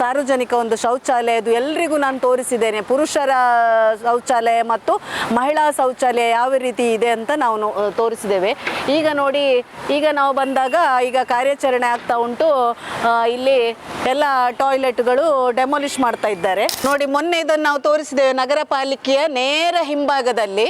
ಸಾರ್ವಜನಿಕ ಒಂದು ಶೌಚಾಲಯದು ಎಲ್ರಿಗೂ ನಾನು ತೋರಿಸಿದ್ದೇನೆ. ಪುರುಷರ ಶೌಚಾಲಯ ಮತ್ತು ಮಹಿಳಾ ಶೌಚಾಲಯ ಯಾವ ರೀತಿ ಇದೆ ಅಂತ ನಾವು ತೋರಿಸಿದ್ದೇವೆ. ಈಗ ನೋಡಿ, ಈಗ ನಾವು ಬಂದಾಗ ಈಗ ಕಾರ್ಯಾಚರಣೆ ಆಗ್ತಾ ಉಂಟು. ಇಲ್ಲಿ ಎಲ್ಲ ಟಾಯ್ಲೆಟ್ಗಳು ಡೆಮಾಲಿಷ್ ಮಾಡ್ತಾ ಇದ್ದಾರೆ. ನೋಡಿ ಮೊನ್ನೆ ಇದನ್ನು ನಾವು ತೋರಿಸಿದ್ದೇವೆ ನಗರ ಪಾಲಿಕೆಯ ನೇರ ಹಿಂಭಾಗದಲ್ಲಿ.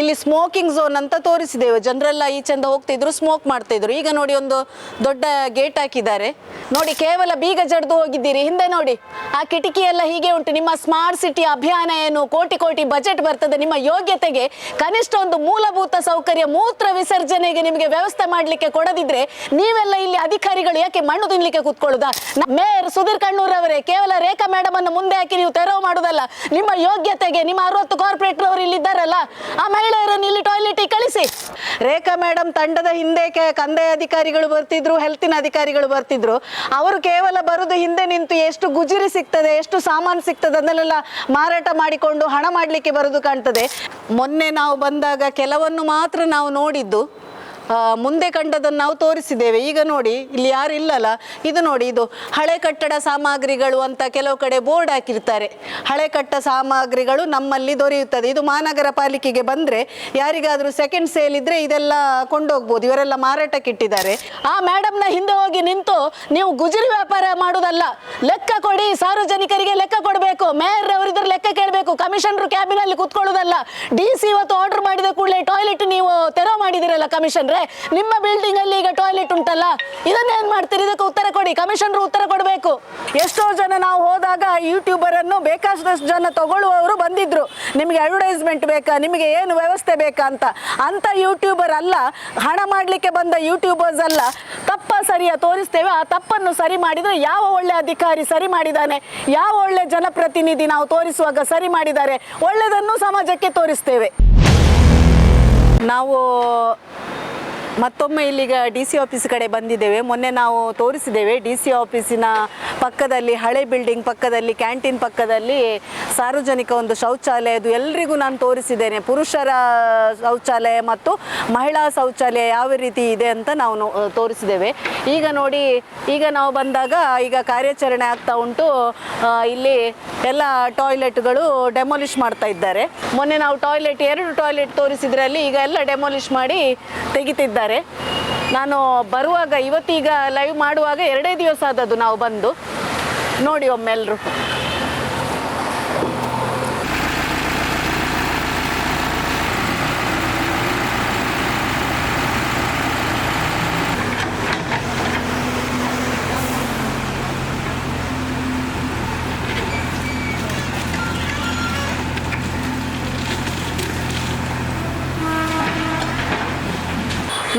ಇಲ್ಲಿ ಸ್ಮೋಕಿಂಗ್ ಝೋನ್ ಅಂತ ತೋರಿಸಿದ್ದೇವೆ. ಜನರೆಲ್ಲ ಈಚೆಂದ ಹೋಗ್ತಿದ್ರು ಸ್ಮೋಕ್ ಮಾಡ್ತಿದ್ರು ಈಗ ನೋಡಿ, ಒಂದು ದೊಡ್ಡ ಗೇಟ್ ಹಾಕಿದ್ದಾರೆ. ನೋಡಿ, ಕೇವಲ ಬೀಗ ಜಡ್ದು ಹೋಗಿದ್ದೀರಿ. ಹಿಂದೆ ನೋಡಿ. ಆ ಕಿಟಕಿ ಎಲ್ಲ ಹೀಗೆ ಉಂಟು. ನಿಮ್ಮ ಸ್ಮಾರ್ಟ್ ಸಿಟಿ ಅಭಿಯಾನ ಏನು? ಕೋಟಿ ಕೋಟಿ ಬಜೆಟ್ ಬರ್ತದೆ. ನಿಮ್ಮ ಯೋಗ್ಯತೆಗೆ ಕನಿಷ್ಠ ಒಂದು ಮೂಲಭೂತ ಸೌಕರ್ಯ, ಮೂತ್ರ ವಿಸರ್ಜನೆಗೆ ನಿಮಗೆ ವ್ಯವಸ್ಥೆ ಮಾಡಲಿಕ್ಕೆ ಕೊಡದಿದ್ರೆ ನೀವೆಲ್ಲ ಇಲ್ಲಿ ಅಧಿಕಾರಿಗಳು ಯಾಕೆ ಮಣ್ಣು ತಿನ್ಲಿಕ್ಕೆ ಕೂತ್ಕೊಳ್ಳುದಾ? ಮೇಯರ್ ಸುಧೀರ್ ಕಣ್ಣೂರ್ ಅವರೇ ಕೇವಲ ರೇಖಾ ಮೇಡಮ್ ಅನ್ನು ಮುಂದೆ ಹಾಕಿ ನೀವು ತೆರವು ಮಾಡುದಲ್ಲ. ನಿಮ್ಮ ಯೋಗ್ಯತೆಗೆ, ನಿಮ್ಮ ಅರವತ್ತು ಕಾರ್ಪೊರೇಟರ್ ಅವರು ಇಲ್ಲಿ ಇದ್ದಾರಲ್ಲ ಆ ಮಹಿಳೆಯರನ್ನು ಇಲ್ಲಿ ಟಾಯ್ಲೆಟ್ ಕಳಿಸಿ. ರೇಖಾ ಮೇಡಮ್ ತಂಡದ ಹಿಂದೆ ಕಂದಾಯ ಅಧಿಕಾರಿಗಳು ಬರ್ತಿದ್ರು ಹೆಲ್ತಿನ ಅಧಿಕಾರಿಗಳು ಬರ್ತಿದ್ರು. ಅವರು ಕೇವಲ ಬರುದು ಹಿಂದೆ ನಿಂತು ಎಷ್ಟು ಗುಜಿರಿ ಸಿಗ್ತದೆ, ಎಷ್ಟು ಸಾಮಾನು ಸಿಗ್ತದೆ ಅದನ್ನೆಲ್ಲ ಮಾರಾಟ ಮಾಡಿಕೊಂಡು ಹಣ ಮಾಡಲಿಕ್ಕೆ ಬರೋದು ಕಾಣ್ತದೆ. ಮೊನ್ನೆ ನಾವು ಬಂದಾಗ ಕೆಲವನ್ನು ಮಾತ್ರ ನಾವು ನೋಡಿದ್ದು. ಮುಂದೆ ಕಂಡದನ್ನು ನಾವು ತೋರಿಸಿದ್ದೇವೆ. ಈಗ ನೋಡಿ, ಇಲ್ಲಿ ಯಾರು ಇಲ್ಲಲ್ಲ? ಇದು ನೋಡಿ, ಇದು ಹಳೆ ಕಟ್ಟಡ ಸಾಮಗ್ರಿಗಳು ಅಂತ ಕೆಲವು ಕಡೆ ಬೋರ್ಡ್ ಹಾಕಿರ್ತಾರೆ. ಹಳೆ ಕಟ್ಟ ಸಾಮಗ್ರಿಗಳು ನಮ್ಮಲ್ಲಿ ದೊರೆಯುತ್ತದೆ. ಇದು ಮಹಾನಗರ ಪಾಲಿಕೆಗೆ ಬಂದರೆ ಯಾರಿಗಾದರೂ ಸೆಕೆಂಡ್ ಸೇಲ್ ಇದ್ರೆ ಇದೆಲ್ಲ ಕೊಂಡೋಗ್ಬೋದು. ಇವರೆಲ್ಲ ಮಾರಾಟಕ್ಕೆ ಇಟ್ಟಿದ್ದಾರೆ. ಆ ಮೇಡಮ್ನ ಹಿಂದೆ ಹೋಗಿ ನಿಂತು ನೀವು ಗುಜರಿ ವ್ಯಾಪಾರ ಮಾಡೋದಲ್ಲ. ಲೆಕ್ಕ ಕೊಡಿ, ಸಾರ್ವಜನಿಕರಿಗೆ ಲೆಕ್ಕ ಕೊಡಬೇಕು. ಮೇಯರ್ ಅವರಿದ್ರ ಲೆಕ್ಕ ಕೇಳಬೇಕು. ಕಮಿಷನರು ಕ್ಯಾಬಿನಲ್ಲಿ ಕೂತ್ಕೊಳ್ಳೋದಲ್ಲ. ಡಿ ಸಿ ಇವತ್ತು ಆರ್ಡರ್ ಮಾಡಿದ ಕೂಡಲೇ ಟಾಯ್ಲೆಟ್ ನೀವು ತೆರವು ಮಾಡಿದಿರಲ್ಲ ಕಮಿಷನ್ರೆ ನಿಮ್ಮ ಬಿಲ್ಡಿಂಗ್ ಅಲ್ಲಿ ಈಗ ಟಾಯ್ಲೆಟ್ ಉಂಟಲ್ಲ ಇದನ್ನೇನ್ ಮಾಡ್ತೀರಿ? ಇದಕ್ಕೆ ಉತ್ತರ ಕೊಡಿ. ಕಮಿಷನರ್ ಉತ್ತರ ಕೊಡಬೇಕು. ಎಷ್ಟೋ ಜನ ನಾವು ಹೋದಾಗ ಯೂಟ್ಯೂಬರ್ ಅನ್ನು ಬೇಕಾದಷ್ಟು ಜನ ತಗೊಳ್ಳುವವರು ಬಂದಿದ್ರು. ನಿಮಗೆ ಅಡ್ವರ್ಟೈಸ್ಮೆಂಟ್ ಬೇಕಾ? ನಿಮಗೆ ಏನು ವ್ಯವಸ್ಥೆ ಬೇಕಾ ಅಂತ. ಅಂತ ಯೂಟ್ಯೂಬರ್ ಅಲ್ಲ, ಹಣ ಮಾಡ್ಲಿಕ್ಕೆ ಬಂದ ಯೂಟ್ಯೂಬರ್ಸ್ ಅಲ್ಲ, ತಪ್ಪ ಸರಿಯ ತೋರಿಸ್ತೇವೆ. ಆ ತಪ್ಪನ್ನು ಸರಿ ಮಾಡಿದ್ರೆ ಯಾವ ಒಳ್ಳೆ ಅಧಿಕಾರಿ ಸರಿ ಮಾಡಿದ್ದಾನೆ? ಯಾವ ಒಳ್ಳೆ ಜನಪ್ರತಿನಿಧಿ ನಾವು ತೋರಿಸುವಾಗ ಸರಿ ಮಾಡಿದ್ದಾರೆ? ಒಳ್ಳೆಯದನ್ನು ಸಮಾಜಕ್ಕೆ ತೋರಿಸ್ತೇವೆ. ನಾವು ಮತ್ತೊಮ್ಮೆ ಇಲ್ಲಿಗ ಡಿ ಸಿ ಆಫೀಸ್ ಕಡೆ ಬಂದಿದ್ದೇವೆ. ಮೊನ್ನೆ ನಾವು ತೋರಿಸಿದ್ದೇವೆ, ಡಿ ಸಿ ಆಫೀಸಿನ ಪಕ್ಕದಲ್ಲಿ, ಹಳೆ ಬಿಲ್ಡಿಂಗ್ ಪಕ್ಕದಲ್ಲಿ, ಕ್ಯಾಂಟೀನ್ ಪಕ್ಕದಲ್ಲಿ ಸಾರ್ವಜನಿಕ ಒಂದು ಶೌಚಾಲಯ ಅದು ಎಲ್ಲರಿಗೂ ನಾನು ತೋರಿಸಿದ್ದೇನೆ. ಪುರುಷರ ಶೌಚಾಲಯ ಮತ್ತು ಮಹಿಳಾ ಶೌಚಾಲಯ ಯಾವ ರೀತಿ ಇದೆ ಅಂತ ನಾವು ತೋರಿಸಿದ್ದೇವೆ. ಈಗ ನೋಡಿ, ಈಗ ನಾವು ಬಂದಾಗ ಈಗ ಕಾರ್ಯಾಚರಣೆ ಆಗ್ತಾ ಉಂಟು. ಇಲ್ಲಿ ಎಲ್ಲ ಟಾಯ್ಲೆಟ್ಗಳು ಡೆಮಾಲಿಷ್ ಮಾಡ್ತಾ ಇದ್ದಾರೆ. ಮೊನ್ನೆ ನಾವು ಟಾಯ್ಲೆಟ್, ಎರಡು ಟಾಯ್ಲೆಟ್ ತೋರಿಸಿದ್ರಲ್ಲಿ ಈಗ ಎಲ್ಲ ಡೆಮಾಲಿಷ್ ಮಾಡಿ ತೆಗಿತಿದ್ದಾರೆ. ನಾನು ಬರುವಾಗ ಇವತ್ತೀಗ ಲೈವ್ ಮಾಡುವಾಗ ಎರಡೇ ದಿವಸ ಆದದ್ದು ನಾವು ಬಂದು. ನೋಡಿ ಒಮ್ಮೆಲ್ಲರೂ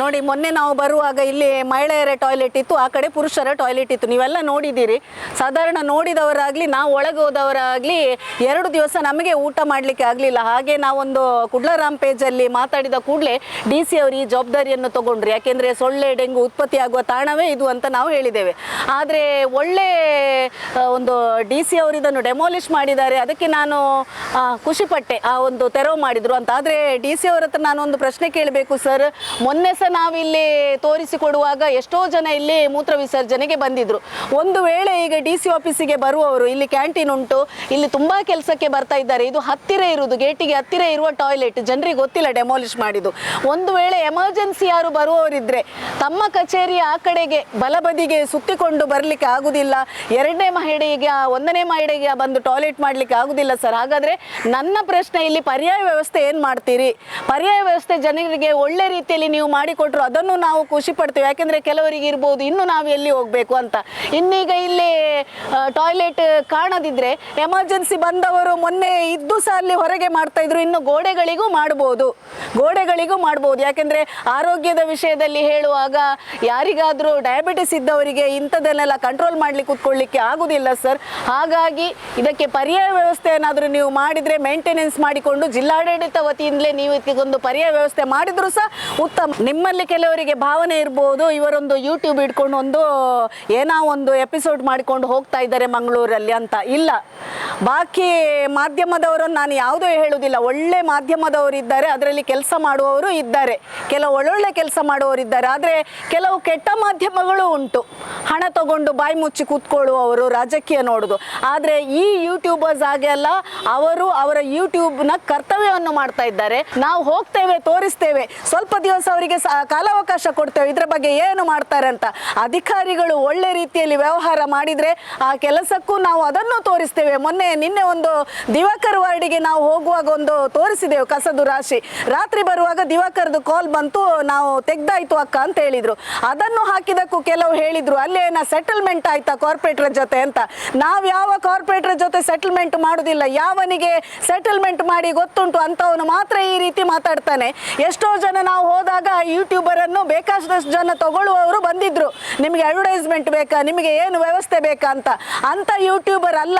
ನೋಡಿ, ಮೊನ್ನೆ ನಾವು ಬರುವಾಗ ಇಲ್ಲಿ ಮಹಿಳೆಯರ ಟಾಯ್ಲೆಟ್ ಇತ್ತು, ಆ ಕಡೆ ಪುರುಷರ ಟಾಯ್ಲೆಟ್ ಇತ್ತು. ನೀವೆಲ್ಲ ನೋಡಿದ್ದೀರಿ. ಸಾಧಾರಣ ನೋಡಿದವರಾಗಲಿ, ನಾವು ಒಳಗೆ ಹೋದವರಾಗಲಿ ಎರಡು ದಿವಸ ನಮಗೆ ಊಟ ಮಾಡಲಿಕ್ಕೆ ಆಗಲಿಲ್ಲ. ಹಾಗೆ ನಾವೊಂದು ಕುಡ್ಲರಾಮ್ ಪೇಜಲ್ಲಿ ಮಾತಾಡಿದ ಕೂಡಲೇ ಡಿ ಸಿ ಅವರು ಈ ಜವಾಬ್ದಾರಿಯನ್ನು ತಗೊಂಡ್ರು. ಯಾಕೆಂದರೆ ಸೊಳ್ಳೆ, ಡೆಂಗು ಉತ್ಪತ್ತಿಯಾಗುವ ತಾಣವೇ ಇದು ಅಂತ ನಾವು ಹೇಳಿದ್ದೇವೆ. ಆದರೆ ಒಳ್ಳೆ ಒಂದು ಡಿ ಸಿ ಅವರು ಇದನ್ನು ಡೆಮಾಲಿಷ್ ಮಾಡಿದ್ದಾರೆ. ಅದಕ್ಕೆ ನಾನು ಖುಷಿಪಟ್ಟೆ. ಆ ಒಂದು ತೆರವು ಮಾಡಿದರು ಅಂತ. ಆದರೆ ಡಿ ಸಿ ಅವರ ಹತ್ರ ನಾನು ಒಂದು ಪ್ರಶ್ನೆ ಕೇಳಬೇಕು, ಸರ್. ಮೊನ್ನೆ ಸಹ ನಾವಿಲ್ಲಿ ತೋರಿಸಿಕೊಡುವಾಗ ಎಷ್ಟೋ ಜನ ಇಲ್ಲಿ ಮೂತ್ರ ವಿಸರ್ಜನೆಗೆ ಬಂದಿದ್ರು. ಒಂದು ವೇಳೆ ಈಗ ಡಿ ಸಿ ಆಫೀಸಿಗೆ ಬರುವವರು, ಇಲ್ಲಿ ಕ್ಯಾಂಟೀನ್ ಉಂಟು, ಇಲ್ಲಿ ತುಂಬಾ ಕೆಲಸಕ್ಕೆ ಬರ್ತಾ ಇದ್ದಾರೆ. ಇದು ಹತ್ತಿರ ಇರುವುದು, ಗೇಟಿಗೆ ಹತ್ತಿರ ಇರುವ ಟಾಯ್ಲೆಟ್, ಜನರಿಗೆ ಗೊತ್ತಿಲ್ಲ ಡೆಮಾಲಿಷ್ ಮಾಡಿದ್ದು. ಒಂದು ವೇಳೆ ಎಮರ್ಜೆನ್ಸಿ ಯಾರು ಬರುವವರಿದ್ರೆ, ತಮ್ಮ ಕಚೇರಿಯ ಆ ಕಡೆಗೆ ಬಲಬದಿಗೆ ಸುತ್ತಿಕೊಂಡು ಬರಲಿಕ್ಕೆ ಆಗುದಿಲ್ಲ. ಎರಡನೇ ಮಹಿಳೆಗೆ, ಒಂದನೇ ಮಹಿಳೆಗೆ ಬಂದು ಟಾಯ್ಲೆಟ್ ಮಾಡಲಿಕ್ಕೆ ಆಗುದಿಲ್ಲ ಸರ್. ಹಾಗಾದ್ರೆ ನನ್ನ ಪ್ರಶ್ನೆ, ಇಲ್ಲಿ ಪರ್ಯಾಯ ವ್ಯವಸ್ಥೆ ಏನು ಮಾಡ್ತೀರಿ? ಪರ್ಯಾಯ ವ್ಯವಸ್ಥೆ ಜನರಿಗೆ ಒಳ್ಳೆ ರೀತಿಯಲ್ಲಿ ನೀವು ಮಾಡಿಕೊಟ್ರು ಅದನ್ನು ನಾವು ಖುಷಿ ಪಡ್ತೇವೆ. ಯಾಕೆಂದ್ರೆ ಕೆಲವರಿಗೆ ಇರ್ಬೋದು, ಇನ್ನು ನಾವು ಎಲ್ಲಿ ಹೋಗಬೇಕು ಅಂತ. ಇನ್ನೀಗ ಇಲ್ಲಿ ಟಾಯ್ಲೆಟ್ ಕಾಣದಿದ್ರೆ ಎಮರ್ಜೆನ್ಸಿ ಬಂದವರು ಮೊನ್ನೆ ಇದ್ದು ಸಹ ಅಲ್ಲಿ ಹೊರಗೆ ಮಾಡ್ತಾ ಇದ್ರು. ಇನ್ನು ಗೋಡೆಗಳಿಗೂ ಮಾಡ್ಬೋದು. ಗೋಡೆಗಳಿಗೂ ಮಾಡ್ಬೋದು. ಯಾಕೆಂದ್ರೆ ಆರೋಗ್ಯದ ವಿಷಯದಲ್ಲಿ ಹೇಳುವಾಗ ಯಾರಿಗಾದರೂ ಡಯಾಬಿಟಿಸ್ ಇದ್ದವರಿಗೆ ಇಂಥದ್ದನ್ನೆಲ್ಲ ಕಂಟ್ರೋಲ್ ಮಾಡ್ಲಿಕ್ಕೆ ಕೂತ್ಕೊಳ್ಳಿಕ್ಕೆ ಆಗುದಿಲ್ಲ ಸರ್ ಹಾಗಾಗಿ ಇದಕ್ಕೆ ಪರ್ಯಾಯ ವ್ಯವಸ್ಥೆ ಏನಾದರೂ ನೀವು ಮಾಡಿದ್ರೆ ಮೇಂಟೆನೆನ್ಸ್ ಮಾಡಿಕೊಂಡು ಜಿಲ್ಲಾಡಳಿತ ವತಿಯಿಂದಲೇ ನೀವು ಇದಕ್ಕೊಂದು ಪರ್ಯಾಯ ವ್ಯವಸ್ಥೆ ಮಾಡಿದ್ರು ಸಹ ಉತ್ತಮ. ನಿಮ್ಮ ಕೆಲವರಿಗೆ ಭಾವನೆ ಇರ್ಬೋದು. ಇವರೊಂದು ಯೂಟ್ಯೂಬ್ ಇಟ್ಕೊಂಡು ಒಂದು, ಏನೋ ಒಂದು ಎಪಿಸೋಡ್ ಮಾಡಿಕೊಂಡು ಹೋಗ್ತಾ ಇದ್ದಾರೆ ಮಂಗಳೂರಲ್ಲಿ ಅಂತ. ಇಲ್ಲ. ಬಾಕಿ ಮಾಧ್ಯಮದವರನ್ನು ನಾನು ಯಾವುದೂ ಹೇಳುವುದಿಲ್ಲ. ಒಳ್ಳೆ ಮಾಧ್ಯಮದವರು ಇದ್ದಾರೆ. ಅದರಲ್ಲಿ ಕೆಲಸ ಮಾಡುವವರು ಇದ್ದಾರೆ. ಕೆಲವು ಒಳ್ಳೊಳ್ಳೆ ಕೆಲಸ ಮಾಡುವವರು ಇದ್ದಾರೆ. ಆದರೆ ಕೆಲವು ಕೆಟ್ಟ ಮಾಧ್ಯಮಗಳು ಉಂಟು. ಹಣ ತಗೊಂಡು ಬಾಯಿ ಮುಚ್ಚಿ ಕೂತ್ಕೊಳ್ಳುವವರು ರಾಜಕೀಯ ನೋಡೋದು. ಆದರೆ ಈ ಯೂಟ್ಯೂಬರ್ಸ್ ಹಾಗೆ ಅಲ್ಲ, ಅವರು ಅವರ ಯೂಟ್ಯೂಬ್ನ ಕರ್ತವ್ಯವನ್ನು ಮಾಡ್ತಾ ಇದ್ದಾರೆ. ನಾವು ಹೋಗ್ತೇವೆ, ತೋರಿಸ್ತೇವೆ. ಸ್ವಲ್ಪ ದಿವಸ ಅವರಿಗೆ ಕಾಲಾವಕಾಶ ಕೊಡ್ತೇವೆ. ಇದರ ಬಗ್ಗೆ ಏನು ಮಾಡ್ತಾರೆ ಅಂತ ಅಧಿಕಾರಿಗಳು ಒಳ್ಳೆ ರೀತಿಯಲ್ಲಿ ವ್ಯವಹಾರ ಮಾಡಿದ್ರೆ ಆ ಕೆಲಸಕ್ಕೂ ನಾವು ಅದನ್ನು ತೋರಿಸ್ತೇವೆ. ಮೊನ್ನೆ ನಿನ್ನೆ ಒಂದು ದಿವಾಕರ್ ವಾರ್ಡಿಗೆ ನಾವು ಹೋಗುವಾಗ ಒಂದು ತೋರಿಸಿದೆವು ಕಸದು ರಾಶಿ. ರಾತ್ರಿ ಬರುವಾಗ ದಿವಾಕರ್ದು ಕಾಲ್ ಬಂತು, ನಾವು ತೆಗ್ದಾಯ್ತು ಅಕ್ಕ ಅಂತ ಹೇಳಿದ್ರು. ಅದನ್ನು ಹಾಕಿದಕ್ಕೂ ಕೆಲವು ಹೇಳಿದ್ರು ಅಲ್ಲೇನ ಸೆಟಲ್ಮೆಂಟ್ ಆಯ್ತಾ ಕಾರ್ಪೊರೇಟರ್ ಜೊತೆ ಅಂತ. ನಾವು ಯಾವ ಕಾರ್ಪೊರೇಟರ್ ಜೊತೆ ಸೆಟಲ್ಮೆಂಟ್ ಮಾಡುದಿಲ್ಲ. ಯಾವನಿಗೆ ಸೆಟಲ್ಮೆಂಟ್ ಮಾಡಿ ಗೊತ್ತುಂಟು ಅಂತವನು ಮಾತ್ರ ಈ ರೀತಿ ಮಾತಾಡ್ತಾನೆ. ಎಷ್ಟೋ ಜನ ನಾವು ಹೋದಾಗ ಯೂಟ್ಯೂಬರ್ ಅನ್ನು ಬೇಕಾದಷ್ಟು ಜನ ತಗೊಳ್ಳುವವರು ಬಂದಿದ್ರು. ನಿಮಗೆ ಅಡ್ವರ್ಟೈಸ್ಮೆಂಟ್ ಬೇಕಾ? ನಿಮಗೆ ಏನು ವ್ಯವಸ್ಥೆ ಬೇಕಾ ಅಂತ. ಅಂತ ಯೂಟ್ಯೂಬರ್ ಅಲ್ಲ,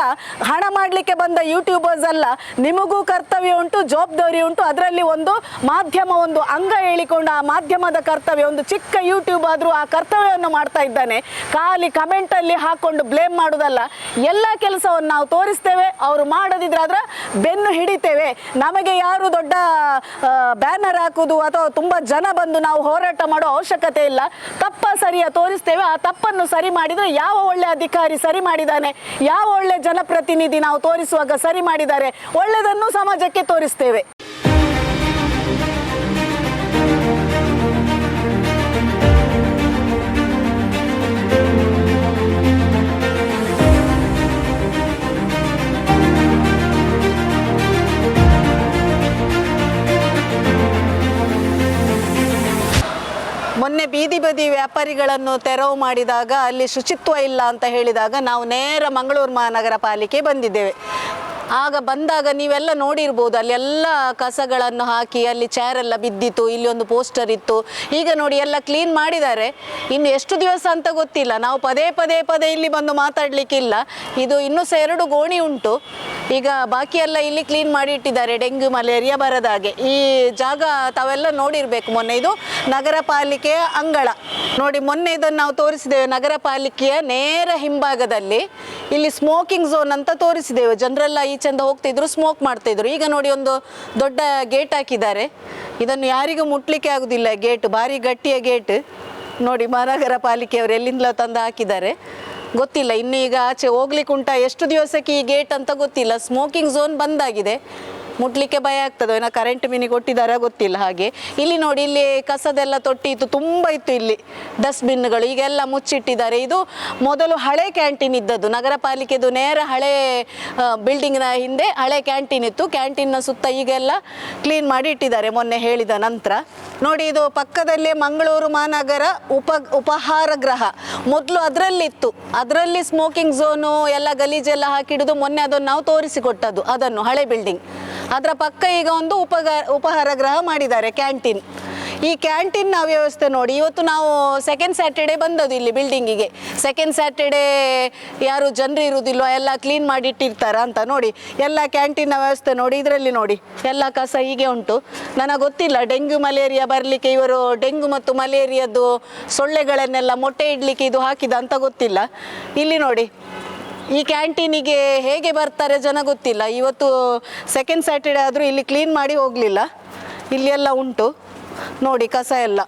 ಹಣ ಮಾಡಲಿಕ್ಕೆ ಬಂದ ಯೂಟ್ಯೂಬರ್ಸ್ ಅಲ್ಲ, ನಿಮಗೂ ಕರ್ತವ್ಯ ಉಂಟು, ಜವಾಬ್ದಾರಿ ಉಂಟು. ಅದರಲ್ಲಿ ಒಂದು ಮಾಧ್ಯಮ, ಒಂದು ಅಂಗ ಹೇಳಿಕೊಂಡು ಆ ಮಾಧ್ಯಮದ ಕರ್ತವ್ಯ, ಒಂದು ಚಿಕ್ಕ ಯೂಟ್ಯೂಬ್ ಆದರೂ ಆ ಕರ್ತವ್ಯವನ್ನು ಮಾಡ್ತಾ ಇದ್ದಾನೆ. ಖಾಲಿ ಕಮೆಂಟಲ್ಲಿ ಹಾಕೊಂಡು ಬ್ಲೇಮ್ ಮಾಡೋದಲ್ಲ. ಎಲ್ಲ ಕೆಲಸವನ್ನು ನಾವು ತೋರಿಸ್ತೇವೆ, ಅವರು ಮಾಡದಿದ್ರೆ ಅದರ ಬೆನ್ನು ಹಿಡಿತೇವೆ. ನಮಗೆ ಯಾರು ದೊಡ್ಡ ಬ್ಯಾನರ್ ಹಾಕುವುದು ಅಥವಾ ತುಂಬ ಜನ ಬಂದು ನಾವು ಹೋರಾಟ ಮಾಡೋ ಅವಶ್ಯಕತೆ ಇಲ್ಲ. ತಪ್ಪ ಸರಿಯ ತೋರಿಸ್ತೇವೆ. ಆ ತಪ್ಪನ್ನು ಸರಿ ಮಾಡಿದರೆ ಯಾವ ಒಳ್ಳೆ ಅಧಿಕಾರಿ ಸರಿ ಮಾಡಿದ್ದಾನೆ? ಯಾವ ಒಳ್ಳೆ ಜನಪ್ರತಿನಿಧಿ ನಾವು ತೋರಿಸುವಾಗ ಸರಿ ಮಾಡಿದ್ದಾರೆ? ಒಳ್ಳೆಯದನ್ನು ಸಮಾಜಕ್ಕೆ ತೋರಿಸ್ತೇವೆ. ಮೊನ್ನೆ ಬೀದಿ ಬದಿ ವ್ಯಾಪಾರಿಗಳನ್ನು ತೆರವು ಮಾಡಿದಾಗ ಅಲ್ಲಿ ಶುಚಿತ್ವ ಇಲ್ಲ ಅಂತ ಹೇಳಿದಾಗ ನಾವು ನೇರ ಮಂಗಳೂರು ಮಹಾನಗರ ಪಾಲಿಕೆ ಬಂದಿದ್ದೇವೆ. ಆಗ ಬಂದಾಗ ನೀವೆಲ್ಲ ನೋಡಿರ್ಬೋದು, ಅಲ್ಲೆಲ್ಲ ಕಸಗಳನ್ನು ಹಾಕಿ ಅಲ್ಲಿ ಚೇರ್ ಎಲ್ಲ ಬಿದ್ದಿತ್ತು, ಇಲ್ಲಿ ಒಂದು ಪೋಸ್ಟರ್ ಇತ್ತು. ಈಗ ನೋಡಿ ಎಲ್ಲ ಕ್ಲೀನ್ ಮಾಡಿದ್ದಾರೆ. ಇನ್ನು ಎಷ್ಟು ದಿವಸ ಅಂತ ಗೊತ್ತಿಲ್ಲ. ನಾವು ಪದೇ ಪದೇ ಪದೇ ಇಲ್ಲಿ ಬಂದು ಮಾತಾಡಲಿಕ್ಕಿಲ್ಲ. ಇದು ಇನ್ನೂ ಸಹ ಎರಡು ಗೋಣಿ ಉಂಟು. ಈಗ ಬಾಕಿ ಎಲ್ಲ ಇಲ್ಲಿ ಕ್ಲೀನ್ ಮಾಡಿ ಇಟ್ಟಿದ್ದಾರೆ ಡೆಂಗ್ಯೂ, ಮಲೇರಿಯಾ ಬರದ ಹಾಗೆ. ಈ ಜಾಗ ತಾವೆಲ್ಲ ನೋಡಿರ್ಬೇಕು. ಮೊನ್ನೆ ಇದು ನಗರ ಪಾಲಿಕೆಯ ಅಂಗಳ. ನೋಡಿ, ಮೊನ್ನೆ ಇದನ್ನು ನಾವು ತೋರಿಸಿದ್ದೇವೆ ನಗರ ಪಾಲಿಕೆಯ ನೇರ ಹಿಂಭಾಗದಲ್ಲಿ. ಇಲ್ಲಿ ಸ್ಮೋಕಿಂಗ್ ಝೋನ್ ಅಂತ ತೋರಿಸಿದ್ದೇವೆ. ಜನರೆಲ್ಲ ಈಚೆಂದ ಹೋಗ್ತಿದ್ರು ಸ್ಮೋಕ್ ಮಾಡ್ತಿದ್ರು. ಈಗ ನೋಡಿ ಒಂದು ದೊಡ್ಡ ಗೇಟ್ ಹಾಕಿದ್ದಾರೆ. ಇದನ್ನು ಯಾರಿಗೂ ಮುಟ್ಲಿಕ್ಕೆ ಆಗುದಿಲ್ಲ ಗೇಟ್ ಭಾರಿ ಗಟ್ಟಿಯ ಗೇಟ್ ನೋಡಿ ಮಹಾನಗರ ಪಾಲಿಕೆಯವರು ಎಲ್ಲಿಂದಲೋ ತಂದು ಹಾಕಿದ್ದಾರೆ. ಗೊತ್ತಿಲ್ಲ, ಇನ್ನು ಈಗ ಆಚೆ ಹೋಗ್ಲಿಕ್ಕೆ ಉಂಟಾ ಎಷ್ಟು ದಿವಸಕ್ಕೆ ಈ ಗೇಟ್ ಅಂತ ಗೊತ್ತಿಲ್ಲ. ಸ್ಮೋಕಿಂಗ್ ಝೋನ್ ಬಂದಾಗಿದೆ. ಮುಟ್ಲಿಕ್ಕೆ ಭಯ ಆಗ್ತದೆ? ಏನೋ ಕರೆಂಟ್ ಮಿನಿ ಕೊಟ್ಟಿದ್ದಾರೆ ಗೊತ್ತಿಲ್ಲ ಹಾಗೆ. ಇಲ್ಲಿ ನೋಡಿ, ಇಲ್ಲಿ ಕಸದೆಲ್ಲ ತೊಟ್ಟಿ ಇತ್ತು ತುಂಬ ಇತ್ತು ಇಲ್ಲಿ. ಡಸ್ಟ್ಬಿನ್ಗಳು ಈಗೆಲ್ಲ ಮುಚ್ಚಿಟ್ಟಿದ್ದಾರೆ. ಇದು ಮೊದಲು ಹಳೆ ಕ್ಯಾಂಟೀನ್ ಇದ್ದದ್ದು. ನಗರ ಪಾಲಿಕೆದು ನೇರ ಹಳೆ ಬಿಲ್ಡಿಂಗ್ನ ಹಿಂದೆ ಹಳೆ ಕ್ಯಾಂಟೀನ್ ಇತ್ತು. ಕ್ಯಾಂಟೀನ್ನ ಸುತ್ತ ಈಗೆಲ್ಲ ಕ್ಲೀನ್ ಮಾಡಿ ಇಟ್ಟಿದ್ದಾರೆ ಮೊನ್ನೆ ಹೇಳಿದ ನಂತರ. ನೋಡಿ, ಇದು ಪಕ್ಕದಲ್ಲೇ ಮಂಗಳೂರು ಮಹಾನಗರ ಉಪ, ಉಪಹಾರ ಗೃಹ ಮೊದಲು ಅದರಲ್ಲಿತ್ತು. ಅದರಲ್ಲಿ ಸ್ಮೋಕಿಂಗ್ ಝೋನು ಎಲ್ಲ ಗಲೀಜೆಲ್ಲ ಹಾಕಿಡಿದು, ಮೊನ್ನೆ ಅದನ್ನು ನಾವು ತೋರಿಸಿಕೊಟ್ಟದ್ದು, ಅದನ್ನು ಹಳೆ ಬಿಲ್ಡಿಂಗ್ ಅದರ ಪಕ್ಕ ಈಗ ಒಂದು ಉಪಗ, ಉಪಹಾರ ಗೃಹ ಮಾಡಿದ್ದಾರೆ, ಕ್ಯಾಂಟೀನ್. ಈ ಕ್ಯಾಂಟೀನ್ನ ವ್ಯವಸ್ಥೆ ನೋಡಿ, ಇವತ್ತು ನಾವು ಸೆಕೆಂಡ್ ಸ್ಯಾಟರ್ಡೆ ಬಂದದ್ದು ಇಲ್ಲಿ ಬಿಲ್ಡಿಂಗಿಗೆ ಸೆಕೆಂಡ್ ಸ್ಯಾಟರ್ಡೆ ಯಾರು ಜನರು ಇರುವುದಿಲ್ವ ಎಲ್ಲ ಕ್ಲೀನ್ ಮಾಡಿ ಇಟ್ಟಿರ್ತಾರ ಅಂತ ನೋಡಿ, ಎಲ್ಲ ಕ್ಯಾಂಟೀನ್ನ ವ್ಯವಸ್ಥೆ ನೋಡಿ, ಇದರಲ್ಲಿ ನೋಡಿ, ಎಲ್ಲ ಕಸ ಹೀಗೆ ಉಂಟು. ನನಗೆ ಗೊತ್ತಿಲ್ಲ, ಡೆಂಗ್ಯೂ ಮಲೇರಿಯಾ ಬರಲಿಕ್ಕೆ ಇವರು ಡೆಂಗ್ಯೂ ಮತ್ತು ಮಲೇರಿಯಾದ್ದು ಸೊಳ್ಳೆಗಳನ್ನೆಲ್ಲ ಮೊಟ್ಟೆ ಇಡಲಿಕ್ಕೆ ಇದು ಹಾಕಿದ ಅಂತ ಗೊತ್ತಿಲ್ಲ. ಇಲ್ಲಿ ನೋಡಿ ಈ ಕ್ಯಾಂಟೀನಿಗೆ ಹೇಗೆ ಬರ್ತಾರೆ ಜನ ಗೊತ್ತಿಲ್ಲ. ಇವತ್ತು ಸೆಕೆಂಡ್ ಸ್ಯಾಟರ್ಡೆ ಆದರೂ ಇಲ್ಲಿ ಕ್ಲೀನ್ ಮಾಡಿ ಹೋಗಲಿಲ್ಲ. ಇಲ್ಲಿ ಎಲ್ಲ ಉಂಟು. ನೋಡಿ ಕಸ ಎಲ್ಲ.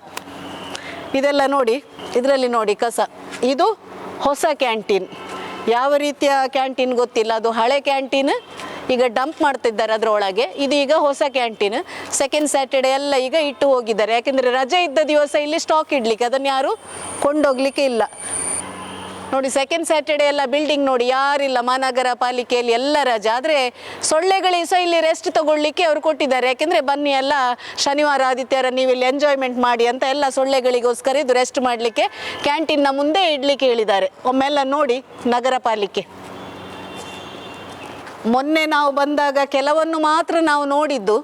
ಇದೆಲ್ಲ ನೋಡಿ, ಇದರಲ್ಲಿ ನೋಡಿ ಕಸ. ಇದು ಹೊಸ ಕ್ಯಾಂಟೀನ್ ಯಾವ ರೀತಿಯ ಕ್ಯಾಂಟೀನ್ ಗೊತ್ತಿಲ್ಲ. ಅದು ಹಳೆ ಕ್ಯಾಂಟೀನ್ ಈಗ ಡಂಪ್ ಮಾಡ್ತಿದ್ದಾರೆ ಅದರೊಳಗೆ. ಇದು ಈಗ ಹೊಸ ಕ್ಯಾಂಟೀನ್ ಸೆಕೆಂಡ್ ಸ್ಯಾಟರ್ಡೆ ಎಲ್ಲ ಈಗ ಇಟ್ಟು ಹೋಗಿದ್ದಾರೆ. ಯಾಕೆಂದರೆ ರಜೆ ಇದ್ದ ದಿವಸ ಇಲ್ಲಿ ಸ್ಟಾಕ್ ಇಡಲಿಕ್ಕೆ. ಅದನ್ನು ಯಾರು ಕೊಂಡೋಗ್ಲಿಕ್ಕೆ ಇಲ್ಲ. ನೋಡಿ ಸೆಕೆಂಡ್ ಸ್ಯಾಟರ್ಡೆ ಎಲ್ಲ ಬಿಲ್ಡಿಂಗ್ ನೋಡಿ, ಯಾರಿಲ್ಲ, ಮಹಾನಗರ ಪಾಲಿಕೆಯಲ್ಲಿ ಎಲ್ಲ ರಜ. ಆದರೆ ಸೊಳ್ಳೆಗಳಿಗೆ ಸಹ ಇಲ್ಲಿ ರೆಸ್ಟ್ ತಗೊಳ್ಳಿಕ್ಕೆ ಅವರು ಕೊಟ್ಟಿದ್ದಾರೆ. ಯಾಕೆಂದರೆ ಬನ್ನಿ ಎಲ್ಲ, ಶನಿವಾರ ಆದಿತ್ಯವಾರ ನೀವು ಇಲ್ಲಿ ಎಂಜಾಯ್ಮೆಂಟ್ ಮಾಡಿ ಅಂತ ಎಲ್ಲ ಸೊಳ್ಳೆಗಳಿಗೋಸ್ಕರ ಇದು ರೆಸ್ಟ್ ಮಾಡಲಿಕ್ಕೆ ಕ್ಯಾಂಟೀನ್ನ ಮುಂದೆ ಇಡ್ಲಿಕ್ಕೆ ಹೇಳಿದ್ದಾರೆ. ಒಮ್ಮೆಲ್ಲ ನೋಡಿ, ನಗರ ಪಾಲಿಕೆ. ಮೊನ್ನೆ ನಾವು ಬಂದಾಗ ಕೆಲವನ್ನು ಮಾತ್ರ ನಾವು ನೋಡಿದ್ದು.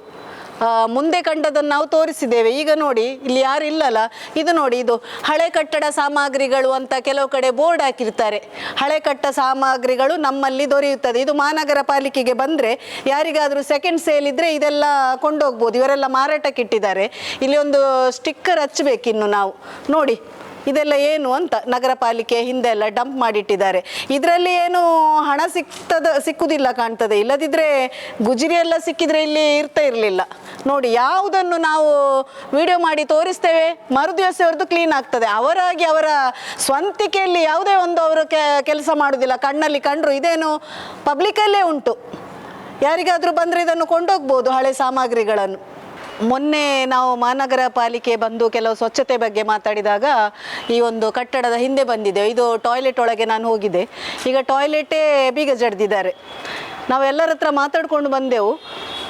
ಮುಂದೆ ಕಂಡದನ್ನು ನಾವು ತೋರಿಸಿದ್ದೇವೆ. ಈಗ ನೋಡಿ, ಇಲ್ಲಿ ಯಾರು ಇಲ್ಲಲ್ಲ? ಇದು ನೋಡಿ, ಇದು ಹಳೆ ಕಟ್ಟಡ ಸಾಮಗ್ರಿಗಳು ಅಂತ ಕೆಲವು ಕಡೆ ಬೋರ್ಡ್ ಹಾಕಿರ್ತಾರೆ. ಹಳೆ ಕಟ್ಟ ಸಾಮಗ್ರಿಗಳು ನಮ್ಮಲ್ಲಿ ದೊರೆಯುತ್ತದೆ. ಇದು ಮಹಾನಗರ ಪಾಲಿಕೆಗೆ ಬಂದರೆ ಯಾರಿಗಾದರೂ ಸೆಕೆಂಡ್ ಸೇಲ್ ಇದ್ದರೆ ಇದೆಲ್ಲ ಕೊಂಡೋಗ್ಬೋದು. ಇವರೆಲ್ಲ ಮಾರಾಟಕ್ಕೆ ಇಟ್ಟಿದ್ದಾರೆ ಇಲ್ಲಿ ಒಂದು ಸ್ಟಿಕ್ಕರ್ ಹಚ್ಚಬೇಕಿನ್ನು ನಾವು. ನೋಡಿ ಇದೆಲ್ಲ ಏನು ಅಂತ ನಗರ ಪಾಲಿಕೆ ಹಿಂದೆ ಎಲ್ಲ ಡಂಪ್ ಮಾಡಿಟ್ಟಿದ್ದಾರೆ. ಇದರಲ್ಲಿ ಏನು ಹಣ ಸಿಗ್ತದ ಸಿಕ್ಕುದಿಲ್ಲ ಕಾಣ್ತದೆ. ಇಲ್ಲದಿದ್ದರೆ ಗುಜರಿ ಎಲ್ಲ ಸಿಕ್ಕಿದ್ರೆ ಇಲ್ಲಿ ಇರ್ತಾ ಇರಲಿಲ್ಲ. ನೋಡಿ, ಯಾವುದನ್ನು ನಾವು ವಿಡಿಯೋ ಮಾಡಿ ತೋರಿಸ್ತೇವೆ, ಮರುದಿವಸ ಅವ್ರದ್ದು ಕ್ಲೀನ್ ಆಗ್ತದೆ. ಅವರಾಗಿ ಅವರ ಸ್ವಂತಿಕೆಯಲ್ಲಿ ಯಾವುದೇ ಒಂದು ಅವರು ಕೆಲಸ ಮಾಡೋದಿಲ್ಲ. ಕಣ್ಣಲ್ಲಿ ಕಂಡ್ರು ಇದೇನು ಪಬ್ಲಿಕಲ್ಲೇ ಉಂಟು. ಯಾರಿಗಾದರೂ ಬಂದರೆ ಇದನ್ನು ಕೊಂಡೋಗ್ಬೋದು ಹಳೆ ಸಾಮಗ್ರಿಗಳನ್ನು. ಮೊನ್ನೆ ನಾವು ಮಹಾನಗರ ಪಾಲಿಕೆ ಬಂದು ಕೆಲವು ಸ್ವಚ್ಛತೆ ಬಗ್ಗೆ ಮಾತಾಡಿದಾಗ ಈ ಒಂದು ಕಟ್ಟಡದ ಹಿಂದೆ ಬಂದಿದೆ. ಇದು ಟಾಯ್ಲೆಟ್ ಒಳಗೆ ನಾನು ಹೋಗಿದ್ದೆ. ಈಗ ಟಾಯ್ಲೆಟೇ ಬೀಗ ಜಡ್ದಿದ್ದಾರೆ. ನಾವು ಎಲ್ಲರ ಹತ್ರ ಮಾತಾಡ್ಕೊಂಡು ಬಂದೆವು.